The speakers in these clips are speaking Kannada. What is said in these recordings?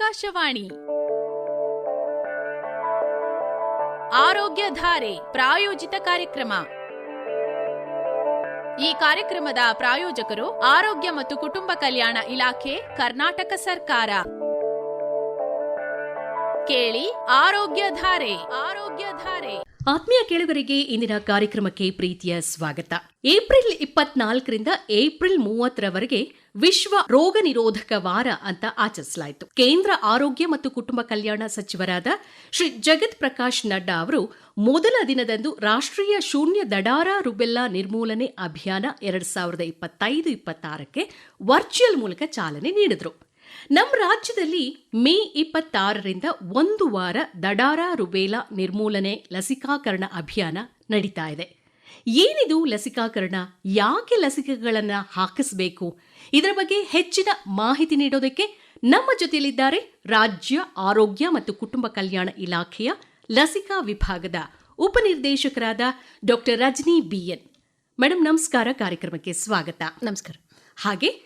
ಆಕಾಶವಾಣಿ. ಆರೋಗ್ಯ ಧಾರೆ ಪ್ರಾಯೋಜಿತ ಕಾರ್ಯಕ್ರಮ. ಈ ಕಾರ್ಯಕ್ರಮದ ಪ್ರಾಯೋಜಕರು ಆರೋಗ್ಯ ಮತ್ತು ಕುಟುಂಬ ಕಲ್ಯಾಣ ಇಲಾಖೆ, ಕರ್ನಾಟಕ ಸರ್ಕಾರ. ಕೇಳಿ ಆರೋಗ್ಯ ಧಾರೆ ಆರೋಗ್ಯ ಧಾರೆ ಆತ್ಮೀಯ ಕೇಳುಗರಿಗೆ ಇಂದಿನ ಕಾರ್ಯಕ್ರಮಕ್ಕೆ ಪ್ರೀತಿಯ ಸ್ವಾಗತ. ಏಪ್ರಿಲ್ ಇಪ್ಪತ್ನಾಲ್ಕರಿಂದ ಏಪ್ರಿಲ್ ಮೂವತ್ತರವರೆಗೆ ವಿಶ್ವ ರೋಗ ನಿರೋಧಕ ವಾರ ಅಂತ ಆಚರಿಸಲಾಯಿತು. ಕೇಂದ್ರ ಆರೋಗ್ಯ ಮತ್ತು ಕುಟುಂಬ ಕಲ್ಯಾಣ ಸಚಿವರಾದ ಶ್ರೀ ಜಗತ್ ಪ್ರಕಾಶ್ ನಡ್ಡಾ ಅವರು ಮೊದಲ ದಿನದಂದು ರಾಷ್ಟ್ರೀಯ ಶೂನ್ಯ ದಡಾರ ರುಬೆಲ್ಲಾ ನಿರ್ಮೂಲನೆ ಅಭಿಯಾನ ಎರಡ್ ಸಾವಿರದ ಇಪ್ಪತ್ತೈದು ಇಪ್ಪತ್ತಾರಕ್ಕೆ ವರ್ಚುವಲ್ ಮೂಲಕ ಚಾಲನೆ ನೀಡಿದರು. ನಮ್ಮ ರಾಜ್ಯದಲ್ಲಿ ಮೇ ಇಪ್ಪತ್ತಾರರಿಂದ ಒಂದು ವಾರ ದಡಾರ ರುಬೇಲಾ ನಿರ್ಮೂಲನೆ ಲಸಿಕಾಕರಣ ಅಭಿಯಾನ ನಡೀತಾ ಇದೆ. ಏನಿದು ಲಸಿಕಾಕರಣ? ಯಾಕೆ ಲಸಿಕೆಗಳನ್ನು ಹಾಕಿಸಬೇಕು? ಇದರ ಬಗ್ಗೆ ಹೆಚ್ಚಿನ ಮಾಹಿತಿ ನೀಡೋದಕ್ಕೆ ನಮ್ಮ ಜೊತೆಯಲ್ಲಿದ್ದಾರೆ ರಾಜ್ಯ ಆರೋಗ್ಯ ಮತ್ತು ಕುಟುಂಬ ಕಲ್ಯಾಣ ಇಲಾಖೆಯ ಲಸಿಕಾ ವಿಭಾಗದ ಉಪನಿರ್ದೇಶಕರಾದ doctor Rajani B N. Madam ನಮಸ್ಕಾರ. ಕಾರ್ಯಕ್ರಮಕ್ಕೆ ಸ್ವಾಗತ. ನಮಸ್ಕಾರ. ಹಾಗೆ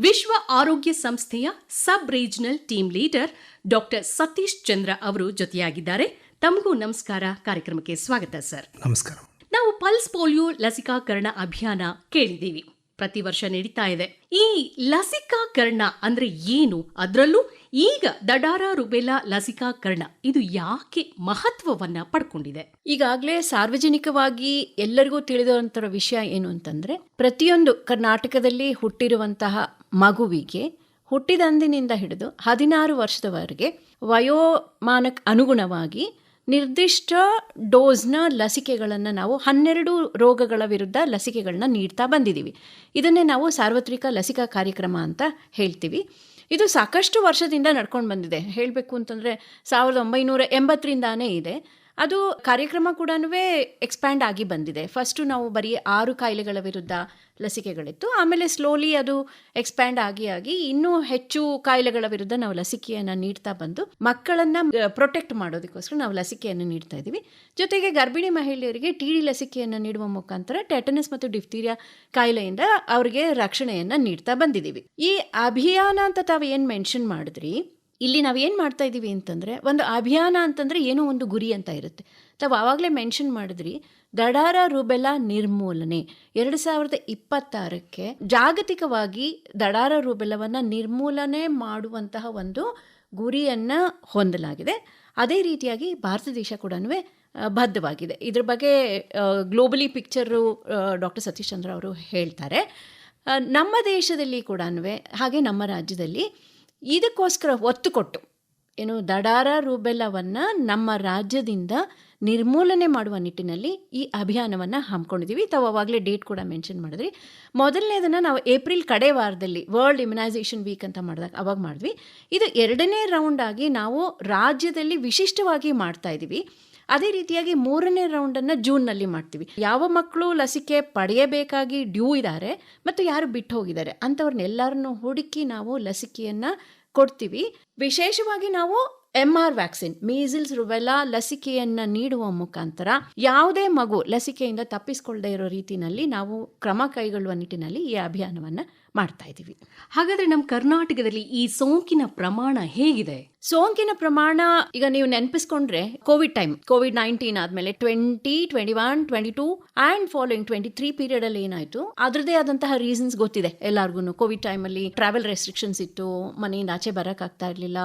ವಿಶ್ವ ಆರೋಗ್ಯ ಸಂಸ್ಥೆಯ sub regional team leader doctor Satish Chandra ಅವರು ಜೊತೆಯಾಗಿದ್ದಾರೆ. ತಮಗೂ ನಮಸ್ಕಾರ. ಕಾರ್ಯಕ್ರಮಕ್ಕೆ ಸ್ವಾಗತ ಸರ್. ನಮಸ್ಕಾರ. ನಾವು ಪಲ್ಸ್ ಪೋಲಿಯೋ ಲಸಿಕಾಕರಣ ಅಭಿಯಾನ ಕೇಳಿದ್ದೀವಿ. ಪ್ರತಿ ವರ್ಷ ನಡೀತಾ ಇದೆ. ಈ ಲಸಿಕಾಕರಣ ಅಂದ್ರೆ ಏನು? ಅದರಲ್ಲೂ ಈಗ ದಡಾರ ರುಬೆಲಾ ಲಸಿಕಾಕರಣ ಇದು ಯಾಕೆ ಮಹತ್ವವನ್ನ ಪಡ್ಕೊಂಡಿದೆ? ಈಗಾಗಲೇ ಸಾರ್ವಜನಿಕವಾಗಿ ಎಲ್ಲರಿಗೂ ತಿಳಿದಿರುವಂತಹ ವಿಷಯ ಏನು ಅಂತಂದ್ರೆ, ಪ್ರತಿಯೊಂದು ಕರ್ನಾಟಕದಲ್ಲಿ ಹುಟ್ಟಿರುವಂತಹ ಮಗುವಿಗೆ ಹುಟ್ಟಿದಂದಿನಿಂದ ಹಿಡಿದು ಹದಿನಾರು ವರ್ಷದವರೆಗೆ ವಯೋಮಾನಕ್ಕೆ ಅನುಗುಣವಾಗಿ ನಿರ್ದಿಷ್ಟ ಡೋಸ್ನ ಲಸಿಕೆಗಳನ್ನು ನಾವು ಹನ್ನೆರಡು ರೋಗಗಳ ವಿರುದ್ಧ ಲಸಿಕೆಗಳನ್ನ ನೀಡ್ತಾ ಬಂದಿದ್ದೀವಿ ಇದನ್ನೇ ನಾವು ಸಾರ್ವತ್ರಿಕ ಲಸಿಕಾ ಕಾರ್ಯಕ್ರಮ ಅಂತ ಹೇಳ್ತೀವಿ. ಇದು ಸಾಕಷ್ಟು ವರ್ಷದಿಂದ ನಡ್ಕೊಂಡು ಬಂದಿದೆ. ಹೇಳಬೇಕು ಅಂತಂದರೆ ಸಾವಿರದ ಒಂಬೈನೂರ ಎಂಬತ್ತರಿಂದಾನೇ ಇದೆ. ಅದು ಕಾರ್ಯಕ್ರಮ ಕೂಡ ಎಕ್ಸ್ಪ್ಯಾಂಡ್ ಆಗಿ ಬಂದಿದೆ. ಫಸ್ಟು ನಾವು ಬರೀ ಆರು ಕಾಯಿಲೆಗಳ ವಿರುದ್ಧ ಲಸಿಕೆಗಳಿತ್ತು. ಆಮೇಲೆ ಸ್ಲೋಲಿ ಅದು ಎಕ್ಸ್ಪ್ಯಾಂಡ್ ಆಗಿ ಆಗಿ ಇನ್ನೂ ಹೆಚ್ಚು ಕಾಯಿಲೆಗಳ ವಿರುದ್ಧ ನಾವು ಲಸಿಕೆಯನ್ನು ನೀಡ್ತಾ ಬಂದು, ಮಕ್ಕಳನ್ನು ಪ್ರೊಟೆಕ್ಟ್ ಮಾಡೋದಕ್ಕೋಸ್ಕರ ನಾವು ಲಸಿಕೆಯನ್ನು ನೀಡ್ತಾ ಇದ್ದೀವಿ. ಜೊತೆಗೆ ಗರ್ಭಿಣಿ ಮಹಿಳೆಯರಿಗೆ ಟಿ ಡಿ ಲಸಿಕೆಯನ್ನು ನೀಡುವ ಮುಖಾಂತರ ಟೆಟನಸ್ ಮತ್ತು ಡಿಫ್ತೀರಿಯಾ ಕಾಯಿಲೆಯಿಂದ ಅವರಿಗೆ ರಕ್ಷಣೆಯನ್ನು ನೀಡ್ತಾ ಬಂದಿದ್ದೀವಿ. ಈ ಅಭಿಯಾನ ಅಂತ ತಾವು ಏನು ಮೆನ್ಷನ್ ಮಾಡಿದ್ರಿ ಇಲ್ಲಿ ನಾವು ಏನು ಮಾಡ್ತಾ ಇದ್ದೀವಿ ಅಂತಂದರೆ, ಒಂದು ಅಭಿಯಾನ ಅಂತಂದರೆ ಏನೋ ಒಂದು ಗುರಿ ಅಂತ ಇರುತ್ತೆ. ತಾವು ಆವಾಗಲೇ ಮೆನ್ಷನ್ ಮಾಡಿದ್ರಿ ದಡಾರ ರುಬೆಲಾ ನಿರ್ಮೂಲನೆ. ಎರಡು ಸಾವಿರದ ಇಪ್ಪತ್ತಾರಕ್ಕೆ ಜಾಗತಿಕವಾಗಿ ದಡಾರ ರುಬೆಲವನ್ನು ನಿರ್ಮೂಲನೆ ಮಾಡುವಂತಹ ಒಂದು ಗುರಿಯನ್ನು ಹೊಂದಲಾಗಿದೆ. ಅದೇ ರೀತಿಯಾಗಿ ಭಾರತ ದೇಶ ಕೂಡ ಬದ್ಧವಾಗಿದೆ. ಇದ್ರ ಬಗ್ಗೆ globally picture doctor Satish Chandra ಅವರು ಹೇಳ್ತಾರೆ. ನಮ್ಮ ದೇಶದಲ್ಲಿ ಕೂಡ ಹಾಗೆ ನಮ್ಮ ರಾಜ್ಯದಲ್ಲಿ ಇದಕ್ಕೋಸ್ಕರ ಒತ್ತು ಕೊಟ್ಟು, ಏನು ದಡಾರ ರೂಬೆಲ್ಲವನ್ನು ನಮ್ಮ ರಾಜ್ಯದಿಂದ ನಿರ್ಮೂಲನೆ ಮಾಡುವ ನಿಟ್ಟಿನಲ್ಲಿ ಈ ಅಭಿಯಾನವನ್ನು ಹಮ್ಮಿಕೊಂಡಿದ್ದೀವಿ ತಾವು ಅವಾಗಲೇ ಡೇಟ್ ಕೂಡ ಮೆನ್ಷನ್ ಮಾಡಿದ್ರಿ. ಮೊದಲನೇದನ್ನು ನಾವು ಏಪ್ರಿಲ್ ಕಡೆ ವಾರದಲ್ಲಿ ವರ್ಲ್ಡ್ ಇಮ್ಯುನೈಸೇಷನ್ ವೀಕ್ ಅಂತ ಮಾಡಿದಾಗ ಅವಾಗ ಮಾಡಿದ್ವಿ. ಇದು ಎರಡನೇ ರೌಂಡಾಗಿ ನಾವು ರಾಜ್ಯದಲ್ಲಿ ವಿಶಿಷ್ಟವಾಗಿ ಮಾಡ್ತಾ ಇದ್ದೀವಿ ಅದೇ ರೀತಿಯಾಗಿ ಮೂರನೇ ರೌಂಡನ್ನು ಜೂನ್ನಲ್ಲಿ ಮಾಡ್ತೀವಿ. ಯಾವ ಮಕ್ಕಳು ಲಸಿಕೆ ಪಡೆಯಬೇಕಾಗಿ ಡ್ಯೂ ಇದ್ದಾರೆ ಮತ್ತು ಯಾರು ಬಿಟ್ಟು ಹೋಗಿದ್ದಾರೆ ಅಂಥವ್ರನ್ನೆಲ್ಲರನ್ನು ಹುಡುಕಿ ನಾವು ಲಸಿಕೆಯನ್ನು ಕೊಡ್ತೀವಿ. ವಿಶೇಷವಾಗಿ ನಾವು M R vaccine measles rubella ಲಸಿಕೆಯನ್ನು ನೀಡುವ ಮುಖಾಂತರ ಯಾವುದೇ ಮಗು ಲಸಿಕೆಯಿಂದ ತಪ್ಪಿಸಿಕೊಳ್ಳದೇ ಇರೋ ರೀತಿಯಲ್ಲಿ ನಾವು ಕ್ರಮ ಕೈಗೊಳ್ಳುವ ನಿಟ್ಟಿನಲ್ಲಿ ಈ ಅಭಿಯಾನವನ್ನು ಮಾಡ್ತಾ ಇದ್ದೀವಿ. ಹಾಗಾದ್ರೆ ನಮ್ಮ ಕರ್ನಾಟಕದಲ್ಲಿ ಈ ಸೋಂಕಿನ ಪ್ರಮಾಣ ಹೇಗಿದೆ? ಸೋಂಕಿನ ಪ್ರಮಾಣ ಈಗ ನೀವು ನೆನಪಿಸ್ಕೊಂಡ್ರೆ ಕೋವಿಡ್ ಟೈಮ್ ಕೋವಿಡ್ ನೈನ್ಟೀನ್ ಆದಮೇಲೆ twenty twenty one twenty two and following twenty three period ಅಲ್ಲಿ ಏನಾಯ್ತು ಅದರದೇ ಆದಂತಹ ರೀಸನ್ಸ್ ಗೊತ್ತಿದೆ ಎಲ್ಲಾರ್ಗು ಕೋವಿಡ್ ಟೈಮಲ್ಲಿ ಟ್ರಾವೆಲ್ ರೆಸ್ಟ್ರಿಕ್ಷನ್ಸ್ ಇತ್ತು ಮನೆಯಿಂದ ಆಚೆ ಬರೋಕ್ಕಾಗ್ತಾ ಇರಲಿಲ್ಲ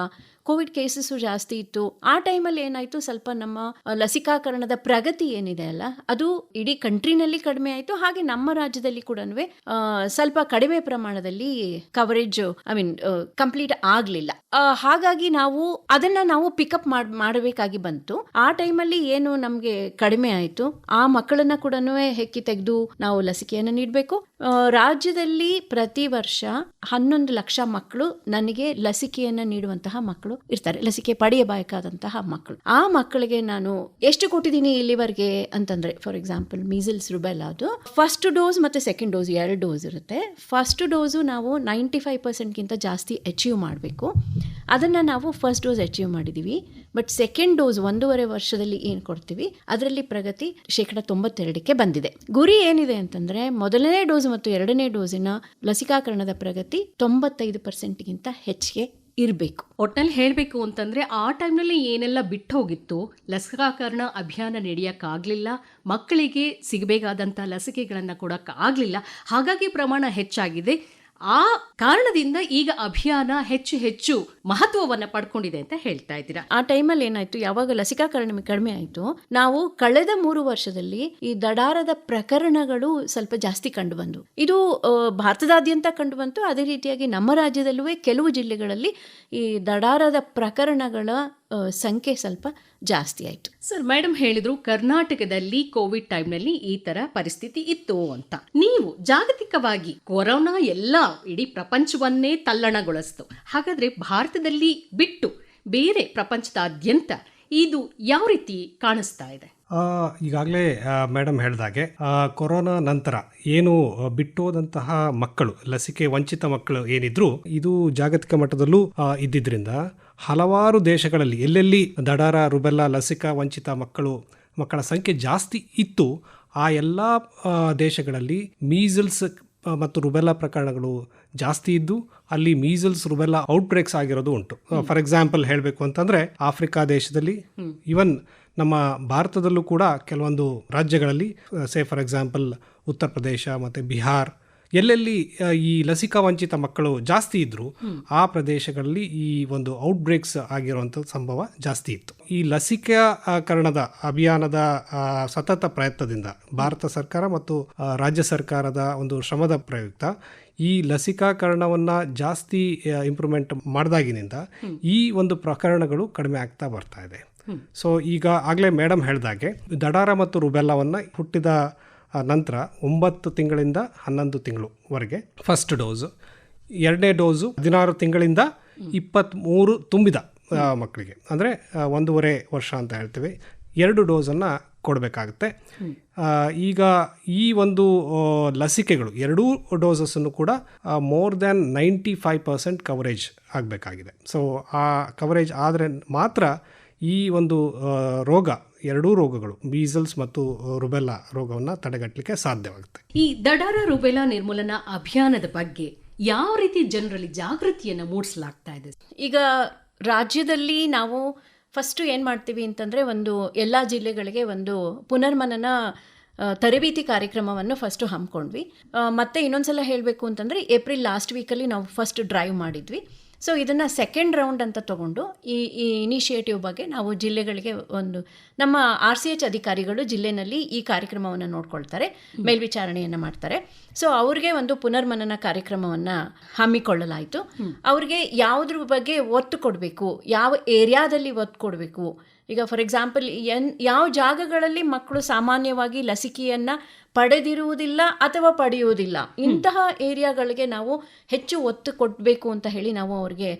ಕೋವಿಡ್ ಕೇಸಸ್ಸು ಜಾಸ್ತಿ ಇತ್ತು. ಆ ಟೈಮಲ್ಲಿ ಏನಾಯ್ತು, ಸ್ವಲ್ಪ ನಮ್ಮ ಲಸಿಕಾಕರಣದ ಪ್ರಗತಿ ಏನಿದೆ ಅಲ್ಲ, ಅದು ಇಡೀ ಕಂಟ್ರಿನಲ್ಲಿ ಕಡಿಮೆ ಆಯಿತು. ಹಾಗೆ ನಮ್ಮ ರಾಜ್ಯದಲ್ಲಿ ಕೂಡ ಸ್ವಲ್ಪ ಕಡಿಮೆ ಪ್ರಮಾಣದಲ್ಲಿ ಕವರೇಜ್ ಐ ಮೀನ್ ಕಂಪ್ಲೀಟ್ ಆಗಲಿಲ್ಲ. ಹಾಗಾಗಿ ನಾವು ಅದನ್ನ ನಾವು ಪಿಕಪ್ ಮಾಡ್, ಮಾಡಬೇಕಾಗಿ ಬಂತು. ಆ ಟೈಮಲ್ಲಿ ಏನು ನಮಗೆ ಕಡಿಮೆ ಆಯಿತು. ಆ ಮಕ್ಕಳನ್ನ ಕೂಡ ಹೆಕ್ಕಿ ತೆಗೆದು ನಾವು ಲಸಿಕೆಯನ್ನು ನೀಡಬೇಕು. ರಾಜ್ಯದಲ್ಲಿ ಪ್ರತಿ ವರ್ಷ ಹನ್ನೊಂದು ಲಕ್ಷ ಮಕ್ಕಳು ನನಗೆ ಲಸಿಕೆಯನ್ನು ನೀಡುವಂತಹ ಮಕ್ಕಳು ಇರ್ತಾರೆ. ಲಸಿಕೆ ಪಡೆಯಬೇಕಾದಂತಹ ಮಕ್ಕಳು. ಆ ಮಕ್ಕಳಿಗೆ ನಾನು ಎಷ್ಟು ಕೊಟ್ಟಿದ್ದೀನಿ ಇಲ್ಲಿವರೆಗೆ ಅಂತಂದ್ರೆ ಫಾರ್ ಎಕ್ಸಾಂಪಲ್ ಮೀಸಲ್ಸ್ ರುಬೆಲ್ ಅದು ಫಸ್ಟ್ ಡೋಸ್ ಮತ್ತೆ ಸೆಕೆಂಡ್ ಡೋಸ್ ಎರಡು ಡೋಸ್ ಇರುತ್ತೆ. ಫಸ್ಟ್ ಡೋಸು ನಾವು ನೈಂಟಿ ಫೈವ್ ಪರ್ಸೆಂಟ್ಗಿಂತ ಜಾಸ್ತಿ ಅಚೀವ್ ಮಾಡಬೇಕು. ಅದನ್ನು ನಾವು ಫಸ್ಟ್ ಡೋಸ್ ಅಚೀವ್ ಮಾಡಿದ್ದೀವಿ ಬಟ್ ಸೆಕೆಂಡ್ ಡೋಸ್ ಒಂದೂವರೆ ವರ್ಷದಲ್ಲಿ ಏನು ಕೊಡ್ತೀವಿ? ಅದರಲ್ಲಿ ಪ್ರಗತಿ ಶೇಕಡ ತೊಂಬತ್ತೆರಡಕ್ಕೆ ಬಂದಿದೆ. ಗುರಿ ಏನಿದೆ ಅಂತಂದರೆ, ಮೊದಲನೇ ಡೋಸ್ ಮತ್ತು ಎರಡನೇ ಡೋಸಿನ ಲಸಿಕಾಕರಣದ ಪ್ರಗತಿ ತೊಂಬತ್ತೈದು ಪರ್ಸೆಂಟ್ಗಿಂತ ಹೆಚ್ಚಿಗೆ ಇರಬೇಕು. ಒಟ್ನಲ್ಲಿ ಹೇಳಬೇಕು ಅಂತಂದರೆ ಆ ಟೈಮ್ನಲ್ಲಿ ಏನೆಲ್ಲ ಬಿಟ್ಟು ಹೋಗಿತ್ತು ಲಸಿಕಾಕರಣ ಅಭಿಯಾನ ನಡೆಯೋಕ್ಕಾಗಲಿಲ್ಲ, ಮಕ್ಕಳಿಗೆ ಸಿಗಬೇಕಾದಂಥ ಲಸಿಕೆಗಳನ್ನು ಕೊಡೋಕ್ಕಾಗಲಿಲ್ಲ, ಹಾಗಾಗಿ ಪ್ರಮಾಣ ಹೆಚ್ಚಾಗಿದೆ. ಆ ಕಾರಣದಿಂದ ಈಗ ಅಭಿಯಾನ ಹೆಚ್ಚು ಹೆಚ್ಚು ಮಹತ್ವವನ್ನು ಪಡ್ಕೊಂಡಿದೆ ಅಂತ ಹೇಳ್ತಾ ಇದ್ದೀರಾ? ಆ ಟೈಮಲ್ಲಿ ಏನಾಯ್ತು? ಯಾವಾಗ ಲಸಿಕಾಕರಣ ಕಡಿಮೆ ಆಯಿತು, ನಾವು ಕಳೆದ ಮೂರು ವರ್ಷದಲ್ಲಿ ಈ ದಡಾರದ ಪ್ರಕರಣಗಳು ಸ್ವಲ್ಪ ಜಾಸ್ತಿ ಕಂಡು ಬಂದು ಇದು ಭಾರತದಾದ್ಯಂತ ಕಂಡು ಬಂತು ಅದೇ ರೀತಿಯಾಗಿ ನಮ್ಮ ರಾಜ್ಯದಲ್ಲೂ ಕೆಲವು ಜಿಲ್ಲೆಗಳಲ್ಲಿ ಈ ದಡಾರದ ಪ್ರಕರಣಗಳ ಸಂಖ್ಯೆ ಸ್ವಲ್ಪ ಜಾಸ್ತಿ ಆಯಿತು. ಸರ್ ಮೇಡಮ್ ಹೇಳಿದ್ರು ಕರ್ನಾಟಕದಲ್ಲಿ ಕೋವಿಡ್ ಟೈಮ್ನಲ್ಲಿ ಈ ತರ ಪರಿಸ್ಥಿತಿ ಇತ್ತು ಅಂತ. ನೀವು ಜಾಗತಿಕವಾಗಿ ಕೊರೋನಾ ಎಲ್ಲ ಇಡೀ ಪ್ರಪಂಚವನ್ನೇ ತಲ್ಲಣಗೊಳಿಸ್ತು. ಹಾಗಾದ್ರೆ ಭಾರತದಲ್ಲಿ ಬಿಟ್ಟು ಬೇರೆ ಪ್ರಪಂಚದಾದ್ಯಂತ ಇದು ಯಾವ ರೀತಿ ಕಾಣಿಸ್ತಾ ಇದೆ? ಈಗಾಗಲೇ ಮೇಡಮ್ ಹೇಳಿದಾಗೆ ಕೊರೋನಾ ನಂತರ ಏನು ಬಿಟ್ಟೋದಂತಹ ಮಕ್ಕಳು ಲಸಿಕೆ ವಂಚಿತ ಮಕ್ಕಳು ಏನಿದ್ರು ಇದು ಜಾಗತಿಕ ಮಟ್ಟದಲ್ಲೂ ಇದ್ದಿದ್ದರಿಂದ ಇದ್ದಿದ್ರಿಂದ ಹಲವಾರು ದೇಶಗಳಲ್ಲಿ ಎಲ್ಲೆಲ್ಲಿ ದಡಾರ ರುಬೆಲ್ಲ ಲಸಿಕಾ ವಂಚಿತ ಮಕ್ಕಳು ಮಕ್ಕಳ ಸಂಖ್ಯೆ ಜಾಸ್ತಿ ಇತ್ತು ಆ ಎಲ್ಲ ದೇಶಗಳಲ್ಲಿ ಮೀಸಲ್ಸ್ ಮತ್ತು ರುಬೆಲ್ಲ ಪ್ರಕರಣಗಳು ಜಾಸ್ತಿ ಇದ್ದು ಅಲ್ಲಿ ಮೀಸಲ್ಸ್ ರುಬೆಲ್ಲ ಔಟ್ಬ್ರೇಕ್ಸ್ ಆಗಿರೋದು ಉಂಟು. ಫಾರ್ ಎಕ್ಸಾಂಪಲ್ ಹೇಳಬೇಕು ಅಂತಂದರೆ ಆಫ್ರಿಕಾ ದೇಶದಲ್ಲಿ ಈವನ್ ನಮ್ಮ ಭಾರತದಲ್ಲೂ ಕೂಡ ಕೆಲವೊಂದು ರಾಜ್ಯಗಳಲ್ಲಿ say for example Uttar Pradesh ಮತ್ತು ಬಿಹಾರ್ ಎಲ್ಲೆಲ್ಲಿ ಈ ಲಸಿಕಾ ವಂಚಿತ ಮಕ್ಕಳು ಜಾಸ್ತಿ ಇದ್ರು ಆ ಪ್ರದೇಶಗಳಲ್ಲಿ ಈ ಒಂದು ಔಟ್ಬ್ರೇಕ್ಸ್ ಆಗಿರುವಂಥ ಸಂಭವ ಜಾಸ್ತಿ ಇತ್ತು. ಈ ಲಸಿಕಾಕರಣದ ಅಭಿಯಾನದ ಸತತ ಪ್ರಯತ್ನದಿಂದ ಭಾರತ ಸರ್ಕಾರ ಮತ್ತು ರಾಜ್ಯ ಸರ್ಕಾರದ ಒಂದು ಶ್ರಮದ ಪ್ರಯುಕ್ತ ಈ ಲಸಿಕಾಕರಣವನ್ನು ಜಾಸ್ತಿ ಇಂಪ್ರೂವ್ಮೆಂಟ್ ಮಾಡಿದಾಗಿನಿಂದ ಈ ಒಂದು ಪ್ರಕರಣಗಳು ಕಡಿಮೆ ಆಗ್ತಾ ಬರ್ತಾ ಇದೆ. ಸೊ ಈಗ ಆಗಲೇ ಮೇಡಮ್ ಹೇಳಿದಾಗೆ ದಡಾರ ಮತ್ತು ರುಬೆಲ್ಲವನ್ನು ಹುಟ್ಟಿದ ನಂತರ ಒಂಬತ್ತು ತಿಂಗಳಿಂದ ಹನ್ನೊಂದು ತಿಂಗಳುವರೆಗೆ ಫಸ್ಟ್ ಡೋಸು ಎರಡನೇ ಡೋಸು ಹದಿನಾರು ತಿಂಗಳಿಂದ ಇಪ್ಪತ್ತ್ಮೂರು ತುಂಬಿದ ಮಕ್ಕಳಿಗೆ. ಅಂದರೆ ಒಂದೂವರೆ ವರ್ಷ ಅಂತ ಹೇಳ್ತೀವಿ. ಎರಡು ಡೋಸನ್ನು ಕೊಡಬೇಕಾಗುತ್ತೆ. ಈಗ ಈ ಒಂದು ಲಸಿಕೆಗಳು ಎರಡೂ ಡೋಸಸ್ಸನ್ನು ಕೂಡ more than ninety five percent coverage ಆಗಬೇಕಾಗಿದೆ. ಸೊ ಆ ಕವರೇಜ್ ಆದರೆ ಮಾತ್ರ ಈ ಒಂದು ರೋಗ ಎರಡೂ ರೋಗಗಳು ಮೀಸಲ್ಸ್ ಮತ್ತು ರುಬೆಲ್ಲಾ ರೋಗವನ್ನು ತಡೆಗಟ್ಟಲಿಕ್ಕೆ ಸಾಧ್ಯವಾಗುತ್ತೆ. ಈ ದಡಾರ ರುಬೆಲಾ ನಿರ್ಮೂಲನಾ ಅಭಿಯಾನದ ಬಗ್ಗೆ ಯಾವ ರೀತಿ ಜನರಲ್ಲಿ ಜಾಗೃತಿಯನ್ನು ಮೂಡಿಸಲಾಗ್ತಾ ಇದೆ? ಈಗ ರಾಜ್ಯದಲ್ಲಿ ನಾವು ಫಸ್ಟು ಏನು ಮಾಡ್ತೀವಿ ಅಂತಂದರೆ ಒಂದು ಎಲ್ಲ ಜಿಲ್ಲೆಗಳಿಗೆ ಒಂದು ಪುನರ್ಮನನ ತರಬೇತಿ ಕಾರ್ಯಕ್ರಮವನ್ನು ಫಸ್ಟು ಹಮ್ಮಿಕೊಂಡ್ವಿ. ಮತ್ತೆ ಮತ್ತೆ ಇನ್ನೊಂದ್ಸಲ ಹೇಳಬೇಕು ಅಂತಂದರೆ ಏಪ್ರಿಲ್ ಲಾಸ್ಟ್ ವೀಕಲ್ಲಿ ನಾವು ಫಸ್ಟ್ ಡ್ರೈವ್ ಮಾಡಿದ್ವಿ. ಸೊ ಇದನ್ನು ಸೆಕೆಂಡ್ ರೌಂಡ್ ಅಂತ ತಗೊಂಡು ಈ ಈ ಇನಿಷಿಯೇಟಿವ್ ಬಗ್ಗೆ ನಾವು ಜಿಲ್ಲೆಗಳಿಗೆ ಒಂದು ನಮ್ಮ ಆರ್ ಸಿ ಎಚ್ ಅಧಿಕಾರಿಗಳು ಜಿಲ್ಲೆನಲ್ಲಿ ಈ ಕಾರ್ಯಕ್ರಮವನ್ನು ನೋಡ್ಕೊಳ್ತಾರೆ ಮೇಲ್ವಿಚಾರಣೆಯನ್ನು ಮಾಡ್ತಾರೆ. ಸೊ ಅವ್ರಿಗೆ ಒಂದು ಪುನರ್ಮನನ ಕಾರ್ಯಕ್ರಮವನ್ನು ಹಮ್ಮಿಕೊಳ್ಳಲಾಯಿತು. ಅವ್ರಿಗೆ ಯಾವುದ್ರ ಬಗ್ಗೆ ಒತ್ತು ಕೊಡಬೇಕು ಯಾವ ಏರಿಯಾದಲ್ಲಿ ಒತ್ತು ಕೊಡಬೇಕು. ಈಗ ಫಾರ್ ಎಕ್ಸಾಂಪಲ್ ಎನ್ ಯಾವ ಜಾಗಗಳಲ್ಲಿ ಮಕ್ಕಳು ಸಾಮಾನ್ಯವಾಗಿ ಲಸಿಕೆಯನ್ನು ಪಡೆದಿರುವುದಿಲ್ಲ ಅಥವಾ ಪಡೆಯುವುದಿಲ್ಲ. ಇಂತಹ ಏರಿಯಾಗಳಿಗೆ ನಾವು ಹೆಚ್ಚು ಒತ್ತು ಕೊಡಬೇಕು ಅಂತ ಹೇಳಿ ನಾವು ಅವ್ರಿಗೆ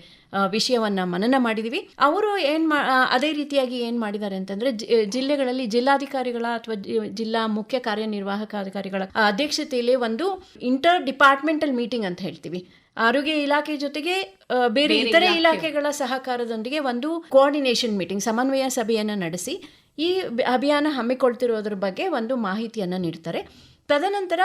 ವಿಷಯವನ್ನ ಮನನ ಮಾಡಿದೀವಿ. ಅವರು ಏನು ಅದೇ ರೀತಿಯಾಗಿ ಏನು ಮಾಡಿದ್ದಾರೆ ಅಂತಂದ್ರೆ ಜಿಲ್ಲೆಗಳಲ್ಲಿ ಜಿಲ್ಲಾಧಿಕಾರಿಗಳ ಅಥವಾ ಜಿಲ್ಲಾ ಮುಖ್ಯ ಕಾರ್ಯನಿರ್ವಾಹಕ ಅಧಿಕಾರಿಗಳ ಅಧ್ಯಕ್ಷತೆಯಲ್ಲಿ ಒಂದು ಇಂಟರ್ ಡಿಪಾರ್ಟ್ಮೆಂಟಲ್ ಮೀಟಿಂಗ್ ಅಂತ ಹೇಳ್ತೀವಿ. ಆರೋಗ್ಯ ಇಲಾಖೆ ಜೊತೆಗೆ ಬೇರೆ ಇತರೆ ಇಲಾಖೆಗಳ ಸಹಕಾರದೊಂದಿಗೆ ಒಂದು ಕೋಆರ್ಡಿನೇಷನ್ ಮೀಟಿಂಗ್ ಸಮನ್ವಯ ಸಭೆಯನ್ನು ನಡೆಸಿ. ಈ ಅಭಿಯಾನ ಹಮ್ಮಿಕೊಳ್ತಿರೋದ್ರ ಬಗ್ಗೆ ಒಂದು ಮಾಹಿತಿಯನ್ನು ನೀಡ್ತಾರೆ. ತದನಂತರ